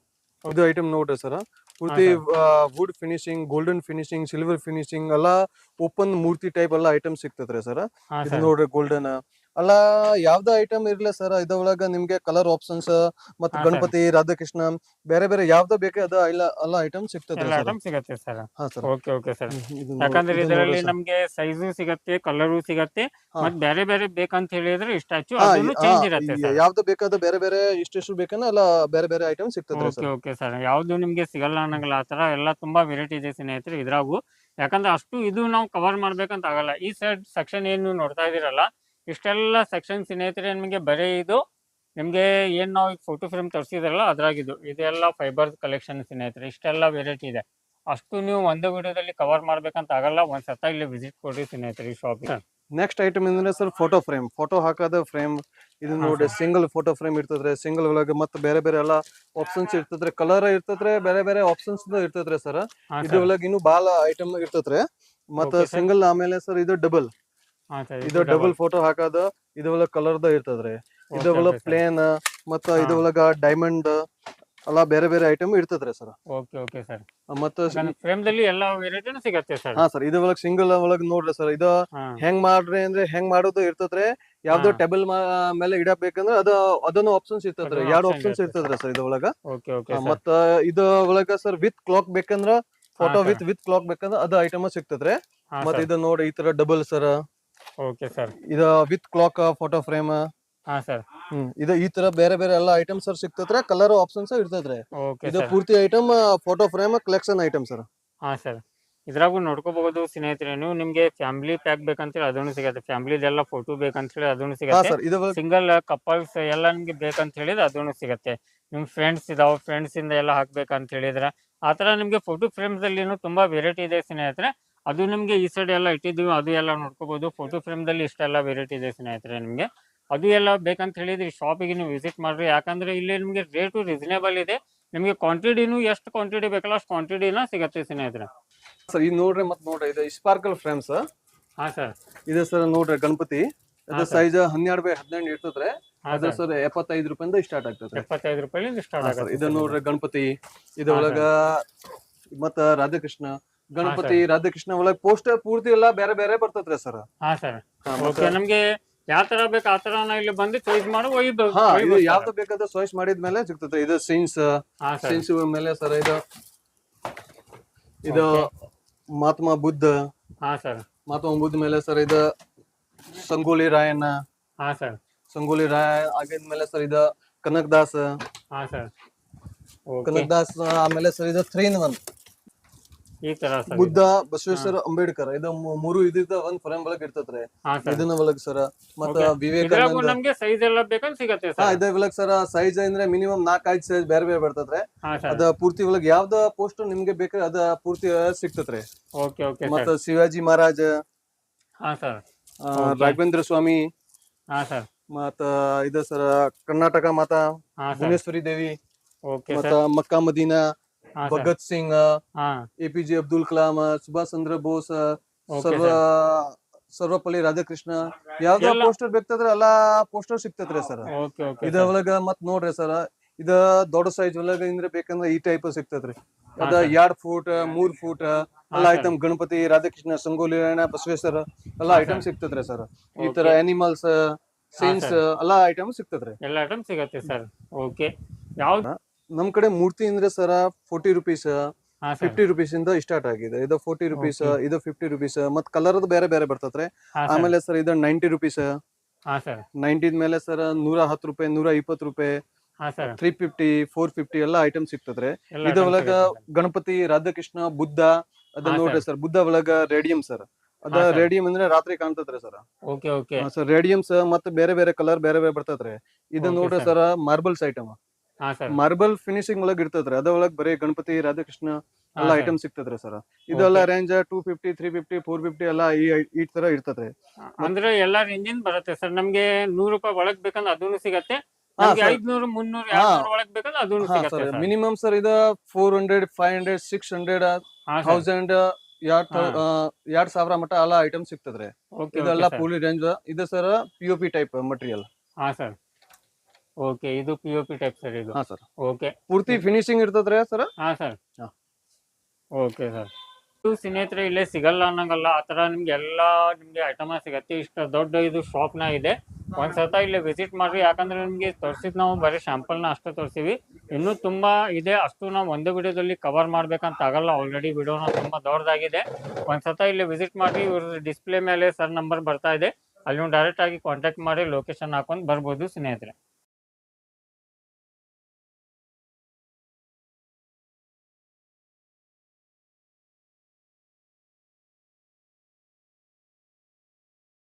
S2: ಇದು ಐಟಮ್ ನೋಡ್ರಿ ಸರ್? ಪೂರ್ತಿ wood finishing golden finishing silver finishing ಎಲ್ಲ ಓಪನ್ ಮೂರ್ತಿ ಟೈಪ್ ಎಲ್ಲ ಐಟಮ್ ಸಿಗ್ತದ್ರಿ ಸರ್. ಇದು
S1: ಸರ್.
S2: ನೋಡ್ರಿ ಗೋಲ್ಡನ್ ಅಲ್ಲ ಯಾವ್ದ ಐಟಮ್ ಇರ್ಲಿ ಸರ್ ಇದ್ರೊಳಗ ನಿಮ್ಗೆ ಕಲರ್ ಆಪ್ಷನ್ಸ್ ಮತ್ತೆ ಗಣಪತಿ ರಾಧಾಕೃಷ್ಣ ಬೇರೆ ಬೇರೆ ಯಾವ್ದ ಬೇಕೆ ಅದ ಇಲ್ಲ ಎಲ್ಲ ಐಟಮ್ ಸಿಗ್ತದೆ
S1: ಎಲ್ಲ ಐಟಮ್ ಸಿಗತ್ತೆ ಸರ್
S2: ಹಾ ಸರ್
S1: ಓಕೆ ಓಕೆ ಸರ್ ಯಾಕಂದ್ರೆ ಇದರಲ್ಲಿ ನಮ್ಗೆ ಸೈಜು ಸಿಗತ್ತೆ ಕಲರು ಸಿಗತ್ತೆ. ಮತ್ ಬೇರೆ ಬೇರೆ ಬೇಕಂತ ಹೇಳಿದ್ರೆ ಸ್ಟ್ಯಾಚು ಅದನ್ನು ಚೇಂಜ್ ಇರತ್ತೆ ಸರ್
S2: ಯಾವ್ದು ಬೇಕಾದ ಬೇರೆ ಬೇರೆ ಇಷ್ಟೆಷ್ಟು ಬೇಕನ್ನ ಅಲ್ಲ ಬೇರೆ ಬೇರೆ ಐಟಮ್ ಸಿಗ್ತದೆ
S1: ಓಕೆ
S2: ಸರ್
S1: ಓಕೆ ಸರ್ ಯಾವ್ದು ನಿಮ್ಗೆ ಸಿಗಲ್ಲ ಅನ್ನಂಗಿಲ್ಲ ತರ ಎಲ್ಲ ತುಂಬಾ ವೆರೈಟಿ ಇದೆ ಸ್ನೇಹಿತರೆ ಇದ್ರಾಗು. ಯಾಕಂದ್ರೆ ಅಷ್ಟು ಇದು ನಾವು ಕವರ್ ಮಾಡ್ಬೇಕಂತ ಆಗಲ್ಲ. ಈ ಸೈಡ್ ಸೆಕ್ಷನ್ ಏನು ನೀವು ನೋಡ್ತಾ ಇದೀರಲ್ಲ ಇಷ್ಟೆಲ್ಲ ಸೆಕ್ಷನ್ ಸ್ನೇಹಿತರೆ ನಿಮಗೆ ಬರೀ ಇದು ನಿಮಗೆ ಏನು ನಾವು ಈಗ ಫೋಟೋ ಫ್ರೇಮ್ ತರಿಸಿದ್ರಲ್ಲ ಅದ್ರಾಗಿದ್ದು. ಇದೆಲ್ಲ ಫೈಬರ್ ಕಲೆಕ್ಷನ್ ಸ್ನೇಹಿತರೆ ಇಷ್ಟೆಲ್ಲ ವೆರೈಟಿ ಇದೆ. ಅಷ್ಟು ನೀವು ಒಂದೇ ವಿಡಿಯೋದಲ್ಲಿ ಕವರ್ ಮಾಡ್ಬೇಕಂತ ಆಗಲ್ಲ ಒಂದು ಸತ ಇಲ್ಲಿ ವಿಸಿಟ್ ಕೊಡಿ ಸ್ನೇಹಿತರೆ ಈ ಶಾಪಿಗೆ
S2: ನೆಕ್ಸ್ಟ್ ಐಟಮ್ ಅಂದ್ರೆ ಸರ್ ಫೋಟೋ ಫ್ರೇಮ್ ಫೋಟೋ ಹಾಕೋದು ಫ್ರೇಮ್ ಇದು
S1: ನೋಡಿ
S2: ಸಿಂಗಲ್ ಫೋಟೋ ಫ್ರೇಮ್ ಇರ್ತದ್ರೆ ಸಿಂಗಲ್ ಒಳಗೆ ಮತ್ತೆ ಬೇರೆ ಬೇರೆ ಎಲ್ಲ ಆಪ್ಷನ್ಸ್ ಇರ್ತದ್ರೆ ಕಲರ್ ಇರ್ತದ್ರೆ ಬೇರೆ ಬೇರೆ ಆಪ್ಷನ್ಸ್ ಇರ್ತದ್ರೆ ಸರ್
S1: ಇದ್ರೊಳಗೆ
S2: ಇದು ಒಳಗೆ ಇನ್ನು ಬಾಳ ಐಟಮ್ ಇರ್ತದ್ರೆ ಮತ್ತೆ ಸಿಂಗಲ್ ಆಮೇಲೆ ಸರ್ ಇದು ಡಬಲ್ ಇದು ಡಬಲ್ ಫೋಟೋ ಹಾಕೋದು ಇದು ಒಳಗ ಕಲರ್ದ ಇರ್ತದ್ರಿ. ಇದು ಒಳಗ ಪ್ಲೇನ್ ಮತ್ತ ಇದು ಒಳಗ ಡೈಮಂಡ್ ಎಲ್ಲ ಬೇರೆ ಬೇರೆ ಐಟಮ್ ಇರ್ತದ್ರಿ ಸರ್
S1: ಓಕೆ ಓಕೆ ಸರ್
S2: ಮತ್ತ
S1: ಫ್ರೇಮ್ ದಲ್ಲಿ ಎಲ್ಲ ವೆರೈಟಿನೂ ಸಿಗತ್ತೆ ಸರ್
S2: ಹಾ ಸರ್ ಇದು ಒಳಗ್ ಸಿಂಗಲ್ ಒಳಗ್ ನೋಡ್ರಿ ಸರ್ ಇದು ಹೆಂಗ್ ಮಾಡ್ರಿ ಅಂದ್ರೆ ಹೆಂಗ್ ಮಾಡೋದು ಇರ್ತದ್ರಿ. ಯಾವ್ದೋ ಟೇಬಲ್ ಮೇಲೆ ಇಡಬೇಕಂದ್ರೆ ಅದು ಅದನ್ನು ಆಪ್ಷನ್ಸ್ ಇರ್ತದ್ರಿ. ಎರಡು ಆಪ್ಷನ್ಸ್
S1: ಇರ್ತದೆ.
S2: ಇರ್ತದ್ರಿ ಸರ್ ಇದು ಒಳಗ.
S1: ಓಕೆ ಓಕೆ ಸರ್
S2: ಮತ್ತ ಇದು ಒಳಗ ಸರ್ ವಿತ್ ಕ್ಲಾಕ್ ಬೇಕಂದ್ರ ಫೋಟೋ ವಿತ್ ವಿತ್ ಕ್ಲಾಕ್ ಬೇಕಂದ್ರ ಅದು ಐಟಮ್ ಸಿಗ್ತದ್ರಿ. ಮತ್ತ ಇದು ನೋಡಿ ಈ ತರ ಡಬಲ್ ಸರ್
S1: ಓಕೆ ಸರ್
S2: ಇದು ವಿತ್ ಕ್ಲಾಕ್ ಫೋಟೋ ಫ್ರೇಮ್
S1: ಹಾ ಸರ್
S2: ಹ್ಮ್ ಇದು ಈ ತರ ಬೇರೆ ಬೇರೆ ಎಲ್ಲ ಐಟಮ್ ಸರ್ ಸಿಕ್ತತ್ರ ಕಲರ್ ಆಪ್ಷನ್ಸ್ ಇರ್ತೈತ್ರಿ.
S1: ಓಕೆ
S2: ಇದು ಪೂರ್ತಿ item photo frame collection item sir
S1: ಹಾ ಸರ್ ಇದ್ರಾಗು ನೋಡ್ಕೋಬಹುದು ಸ್ನೇಹಿತರೆ ನೀವು ನಿಮ್ಗೆ ಫ್ಯಾಮಿಲಿ ಪ್ಯಾಕ್ ಬೇಕಂತೇಳಿ ಅದನ್ನು ಸಿಗತ್ತೆ. ಫ್ಯಾಮಿಲಿದೆಲ್ಲ ಫೋಟೋ ಬೇಕಂತೇಳಿ ಅದನ್ನು ಸಿಗತ್ತೆ. ಸಿಂಗಲ್ ಕಪಲ್ಸ್ ಎಲ್ಲ ನಿಮ್ಗೆ ಬೇಕಂತ ಹೇಳಿದ್ರೆ ಅದನ್ನು ಸಿಗತ್ತೆ. ನಿಮ್ ಫ್ರೆಂಡ್ಸ್ ಇದಾವ ಫ್ರೆಂಡ್ಸ್ ಇಂದ ಎಲ್ಲ ಹಾಕ್ಬೇಕಂತ ಹೇಳಿದ್ರೆ ಆತರ ನಿಮ್ಗೆ ಫೋಟೋ ಫ್ರೇಮ್ಸ್ ಅಲ್ಲಿ ತುಂಬಾ ವೆರೈಟಿ ಇದೆ ಸ್ನೇಹಿತರೆ. ಅದು ನಿಮ್ಗೆ ಈ ಸೈಡ್ ಎಲ್ಲ ಇಟ್ಟಿದ್ದೀವಿ ಅದು ಎಲ್ಲ ನೋಡ್ಕೋಬಹುದು ಫೋಟೋ ಫ್ರೇಮ್ದಲ್ಲಿ ಇಷ್ಟೆಲ್ಲ ವೆರೈಟಿ ಇದೆ ಸ್ನೇಹಿತರೆ ನಿಮ್ಗೆ. ಅದು ಎಲ್ಲ ಬೇಕಂತ ಹೇಳಿದ್ರೆ ಈ ಶಾಪಿಗೆ ನೀವು ವಿಸಿಟ್ ಮಾಡ್ರಿ. ಯಾಕಂದ್ರೆ ಇಲ್ಲಿ ನಿಮ್ಗೆ ರೇಟು ರೀಸನೇಬಲ್ ಇದೆ. ನಿಮ್ಗೆ ಕ್ವಾಂಟಿಟಿನೂ ಎಷ್ಟು ಕ್ವಾಂಟಿಟಿ ಬೇಕಲ್ಲ ಅಷ್ಟು ಕ್ವಾಂಟಿಟಿನ ಸಿಗತ್ತೆ ಸ್ನೇಹಿತರೆ.
S2: ಸರ್ ಇದು ನೋಡ್ರಿ ಮತ್ತೆ ನೋಡ್ರಿ ಇದು ಸ್ಪಾರ್ಕಲ್ ಫ್ರೇಮ್ಸ್
S1: ಹಾ ಸರ್
S2: ಇದೆ ಸರ್ ನೋಡ್ರಿ ಗಣಪತಿ. ಅದು. ಸೈಜ್ ಹನ್ನೆರಡು ಬೈ ಹದಿನೆಂಟು ಇರ್ತದ್ರೆ ಅದು
S1: ಸರ್
S2: ಸರ್ ಎಪ್ಪತ್ತೈದು ರೂಪಾಯಿಂದ ಸ್ಟಾರ್ಟ್ ಆಗ್ತದೆ
S1: ಎಪ್ಪತ್ತೈದು ರೂಪಾಯಿ ಸ್ಟಾರ್ಟ್ ಆಗ್ತದೆ.
S2: ಇದು ನೋಡ್ರಿ ಗಣಪತಿ. ಇದರೊಳಗ ಮತ್ತ ರಾಧಾಕೃಷ್ಣ ಗಣಪತಿ ರಾಧಾಕೃಷ್ಣ ಪೋಸ್ಟರ್ ಪೂರ್ತಿ ಎಲ್ಲ ಬೇರೆ ಬೇರೆ ಬರ್ತದ್ರಿ ಸರ್.
S1: ಹಾ ಸರ್. ಓಕೆ ನಮ್ಗೆ ಯಾವ ತರ ಬೇಕು ಆ ತರ ನಾವು ಇಲ್ಲಿ ಬಂದು ಚಾಯ್ಸ್ ಮಾಡಿ ಒಯ್ದು
S2: ಹಾ ಇದು. ಯಾವ್ದು ಬೇಕಾದ್ರೆ ಚಾಯ್ಸ್ ಮಾಡಿದ್ಮೇಲೆ ಸಿಗ್ತದೆ ಇದು ಸೀನ್ಸ್ ಸಿನ್ಸ್ ಮೇಲೆ ಸರ್ ಇದು ಇದು ಮಹಾತ್ಮ ಬುದ್ಧ
S1: ಹಾ ಸರ್.
S2: ಮಹಾತ್ಮ ಬುದ್ಧ ಮೇಲೆ ಸರ್ ಇದು ಸಂಗೋಲಿ ರಾಯಣ್ಣ
S1: ಹಾ ಸರ್.
S2: ಸಂಗೋಲಿ ರಾಯ ಆಗಿದ್ಮೇಲೆ ಸರ್ ಇದು ಕನಕದಾಸ್
S1: ಹಾ ಸರ್. ಓಕೆ
S2: ಕನಕ್ ದಾಸ್ ಆಮೇಲೆ ಸರ್ ಇದು ತ್ರೀ ಇನ್ ಒನ್
S1: ಈ ತರ
S2: ಬುದ್ಧ ಬಸವೇಶ್ವರ ಅಂಬೇಡ್ಕರ್ ಇದು ಮೂರು ಇದ್ದ ಒಂದ್ ಫ್ರೇಮ್ ಒಳಗ್
S1: ಸರ್.
S2: ಇದನ್ನ ಒಳಗ್ ಸರ್ ಮತ್ತ. ವಿವೇಕಾನಂದ
S1: ನಮ್ಗೆ ಸೈಜ್ ಎಲ್ಲ ಬೇಕಂತ ಸಿಗತ್ತೆ
S2: ಹಾ
S1: ಸರ್
S2: ಒಳಗ್ ಸರ ಸೈಜ್ ಅಂದ್ರೆ ಮಿನಿಮಮ್ ನಾಲ್ಕ ಐದು ಸೈಜ್ ಬೇರೆ ಬೇರೆ ಬರ್ತದ್ರಿ
S1: ಹಾ
S2: ಅದ ಪೂರ್ತಿ ಒಳಗ್ ಯಾವ್ದ ಪೋಸ್ಟ್ ನಿಮ್ಗೆ ಬೇಕ್ರಿ ಅದ ಪೂರ್ತಿ ಸಿಗ್ತದ್ರಿ
S1: ಓಕೆ ಓಕೆ
S2: ಮತ್ತ ಶಿವಾಜಿ ಮಹಾರಾಜ್
S1: ಹಾ ಸರ್.
S2: ಆ, ರಾಘವೇಂದ್ರ ಸ್ವಾಮಿ
S1: ಹಾ ಸರ್.
S2: ಮತ್ತ ಇದ ಸರ್ ಕರ್ನಾಟಕ ಮಾತಾ ಭುವನೇಶ್ವರಿ ದೇವಿ ಮತ್ತ Mecca Medina Bhagat Singh A P J Abdul Kalam Subhash Chandra Bose ಸರ್ವ ಸರ್ವಪಲ್ಲಿ ರಾಧಾಕೃಷ್ಣ ಯಾವ್ದೋ ಪೋಸ್ಟರ್ ಬೇಕಾದ್ರೆ ಎಲ್ಲಾ ಪೋಸ್ಟರ್ ಸಿಗ್ತೇತ್ರಿ ಸರ್. ಇದ ಒಳಗ ಮತ್ ನೋಡ್ರಿ ಸರ್. ಇದ ದೊಡ್ಡ ಸೈಜ್ ಒಳಗ ಇಂದ್ರೆ ಬೇಕಂದ್ರೆ ಈ ಟೈಪ್ ಸಿಗ್ತೈತ್ರಿ ಅದ. ಎರಡ್ ಫೂಟ್ ಮೂರ್ ಫೂಟ್ ಎಲ್ಲ. ಐಟಮ್ ಗಣಪತಿ ರಾಧಾಕೃಷ್ಣ ಸಂಗೋಲಿ ಬಸವೇಶ್ವರ ಎಲ್ಲ ಐಟಮ್. ಸಿಗ್ತದ್ರಿ ಸರ್. ಈ ತರ. ಅನಿಮಲ್ಸ್ ಸೀನ್ಸ್ ಎಲ್ಲಾ ಐಟಮ್ ಸಿಗ್ತದ್ರಿ
S1: ಎಲ್ಲ ಐಟಮ್ ಸಿಗತ್ತೆ ಸರ್. ಓಕೆ. ಯಾವ್ದು
S2: ನಮ್ ಕಡೆ ಮೂರ್ತಿ ಅಂದ್ರೆ sir forty rupees fifty rupees ಇಂದ ಸ್ಟಾರ್ಟ್ ಆಗಿದೆ. ಇದು ಫೋರ್ಟಿ ರುಪೀಸ್ ಇದು ಫಿಫ್ಟಿ ರುಪೀಸ್ ಮತ್ ಕಲರ್ ಬೇರೆ ಬೇರೆ ಬರ್ತತ್ರಿ. ಆಮೇಲೆ ಸರ್ ಇದು ನೈಂಟಿ ರುಪೀಸ್
S1: ಸರ್.
S2: ನೈಂಟಿದ್ ಮೇಲೆ ಸರ್ ನೂರ ಹತ್ತು ರೂಪಾಯಿ ನೂರ ಇಪ್ಪತ್ತು ರೂಪಾಯಿ
S1: sir.
S2: Three fifty four fifty ಎಲ್ಲ ಐಟಮ್ ಸಿಗ್ತದ್ರಿ
S1: ಇದ್ರ
S2: ಇದು ಒಳಗ ಗಣಪತಿ ರಾಧಾಕೃಷ್ಣ ಬುದ್ಧ ಅದ ನೋಡ್ರಿ ಸರ್. ಬುದ್ಧ ಒಳಗ ರೇಡಿಯಂ ಸರ್. ಅದ ರೇಡಿಯಂ ಅಂದ್ರೆ ರಾತ್ರಿ ಕಾಣ್ತದ್ರಿ sir.
S1: Okay okay.
S2: Sir radiums ಮತ್ತೆ ಬೇರೆ ಬೇರೆ ಕಲರ್ ಬೇರೆ ಬೇರೆ ಬರ್ತದ್ರಿ ಇದು ನೋಡ್ರಿ. Sir. Marbles item
S1: sir
S2: marble finishing ಒಳಗ್ ಇರ್ತದ್ರಿ ಅದ ಒಳಗ್ ಬರೀ ಗಣಪತಿ ರಾಧಾಕೃಷ್ಣ ಎಲ್ಲ. ಐಟಮ್ ಸಿಗ್ತದ್ರಿ ಸರ್. ಇದೆಲ್ಲ range two fifty three fifty four fifty ಎಲ್ಲ ಈ ಈ ತರ ಇರ್ತದ್ರಿ
S1: ಅಂದ್ರೆ ಎಲ್ಲ ರೇಂಜ್ ಬರುತ್ತೆ ಸರ್. ನಮ್ಗೆ ನೂರು ರೂಪಾಯಿ ಒಳಗ್ ಬೇಕಂದ್ರೆ ಅದನ್ನು ಸಿಗತ್ತೆ.
S2: ಹಾ,
S1: ನಮ್ಗೆ
S2: sir.
S1: ಐದ್ನೂರು ಮುನ್ನೂರು ಒಳಗ್ ಬೇಕಂದ್ರೆ
S2: ಅದು
S1: ಸಿಗತ್ತೆ
S2: ಸರ್. ಮಿನಿಮಮ್ ಸರ್ ಇದು four hundred five hundred six hundred thousand ಎರಡ್ ಸಾವಿರ ಮಟ್ಟ ಎಲ್ಲ ಐಟಮ್ ಸಿಗ್ತದ್ರಿ ಇದೆಲ್ಲ ಪೂಲಿ ರೇಂಜ್ ಇದು sir POP P type material
S1: ಹಾ ಸರ್. ಓಕೆ ಇದು P O P type sir ಇದು.
S2: ಹಾ ಸರ್
S1: ಓಕೆ.
S2: ಪೂರ್ತಿ ಫಿನಿಶಿಂಗ್ ಇರ್ತದ್ರಿ ಸರ್
S1: ಹಾ ಸರ್
S2: ಹಾ.
S1: ಓಕೆ ಸರ್ ಇದು ಸ್ನೇಹಿತರೆ ಇಲ್ಲೇ ಸಿಗಲ್ಲ ಅನ್ನಂಗಲ್ಲ ಆ ಥರ ನಿಮ್ಗೆ ಎಲ್ಲ ನಿಮ್ಗೆ ಐಟಮ ಸಿಗತ್ತೆ. ಇಷ್ಟು ದೊಡ್ಡ ಇದು ಶಾಪ್ನ ಇದೆ. ಒಂದ್ಸತ ಇಲ್ಲಿ ವಿಸಿಟ್ ಮಾಡ್ರಿ ಯಾಕಂದ್ರೆ ನಿಮಗೆ ತೋರಿಸಿದ್ ನಾವು ಬರೀ ನ ಅಷ್ಟೇ ತೋರಿಸಿವಿ. ಇನ್ನೂ ತುಂಬಾ ಇದೆ ಅಷ್ಟು ನಾವು ಒಂದೇ ವಿಡಿಯೋದಲ್ಲಿ ಕವರ್ ಮಾಡ್ಬೇಕಂತ ಆಗಲ್ಲ. ಆಲ್ರೆಡಿ ವಿಡಿಯೋನ ತುಂಬಾ ದೊಡ್ಡದಾಗಿದೆ. ಒಂದ್ಸತ ಇಲ್ಲಿ ವಿಸಿಟ್ ಮಾಡಿ ಇವ್ರ ಡಿಸ್ಪ್ಲೇ ಮೇಲೆ ಸರ್ ನಂಬರ್ ಬರ್ತಾ ಇದೆ. ಅಲ್ಲಿ ಡೈರೆಕ್ಟ್ ಆಗಿ ಕಾಂಟ್ಯಾಕ್ಟ್ ಮಾಡಿ ಲೊಕೇಶನ್ ಹಾಕೊಂಡು ಬರ್ಬೋದು ಸ್ನೇಹಿತರೆ.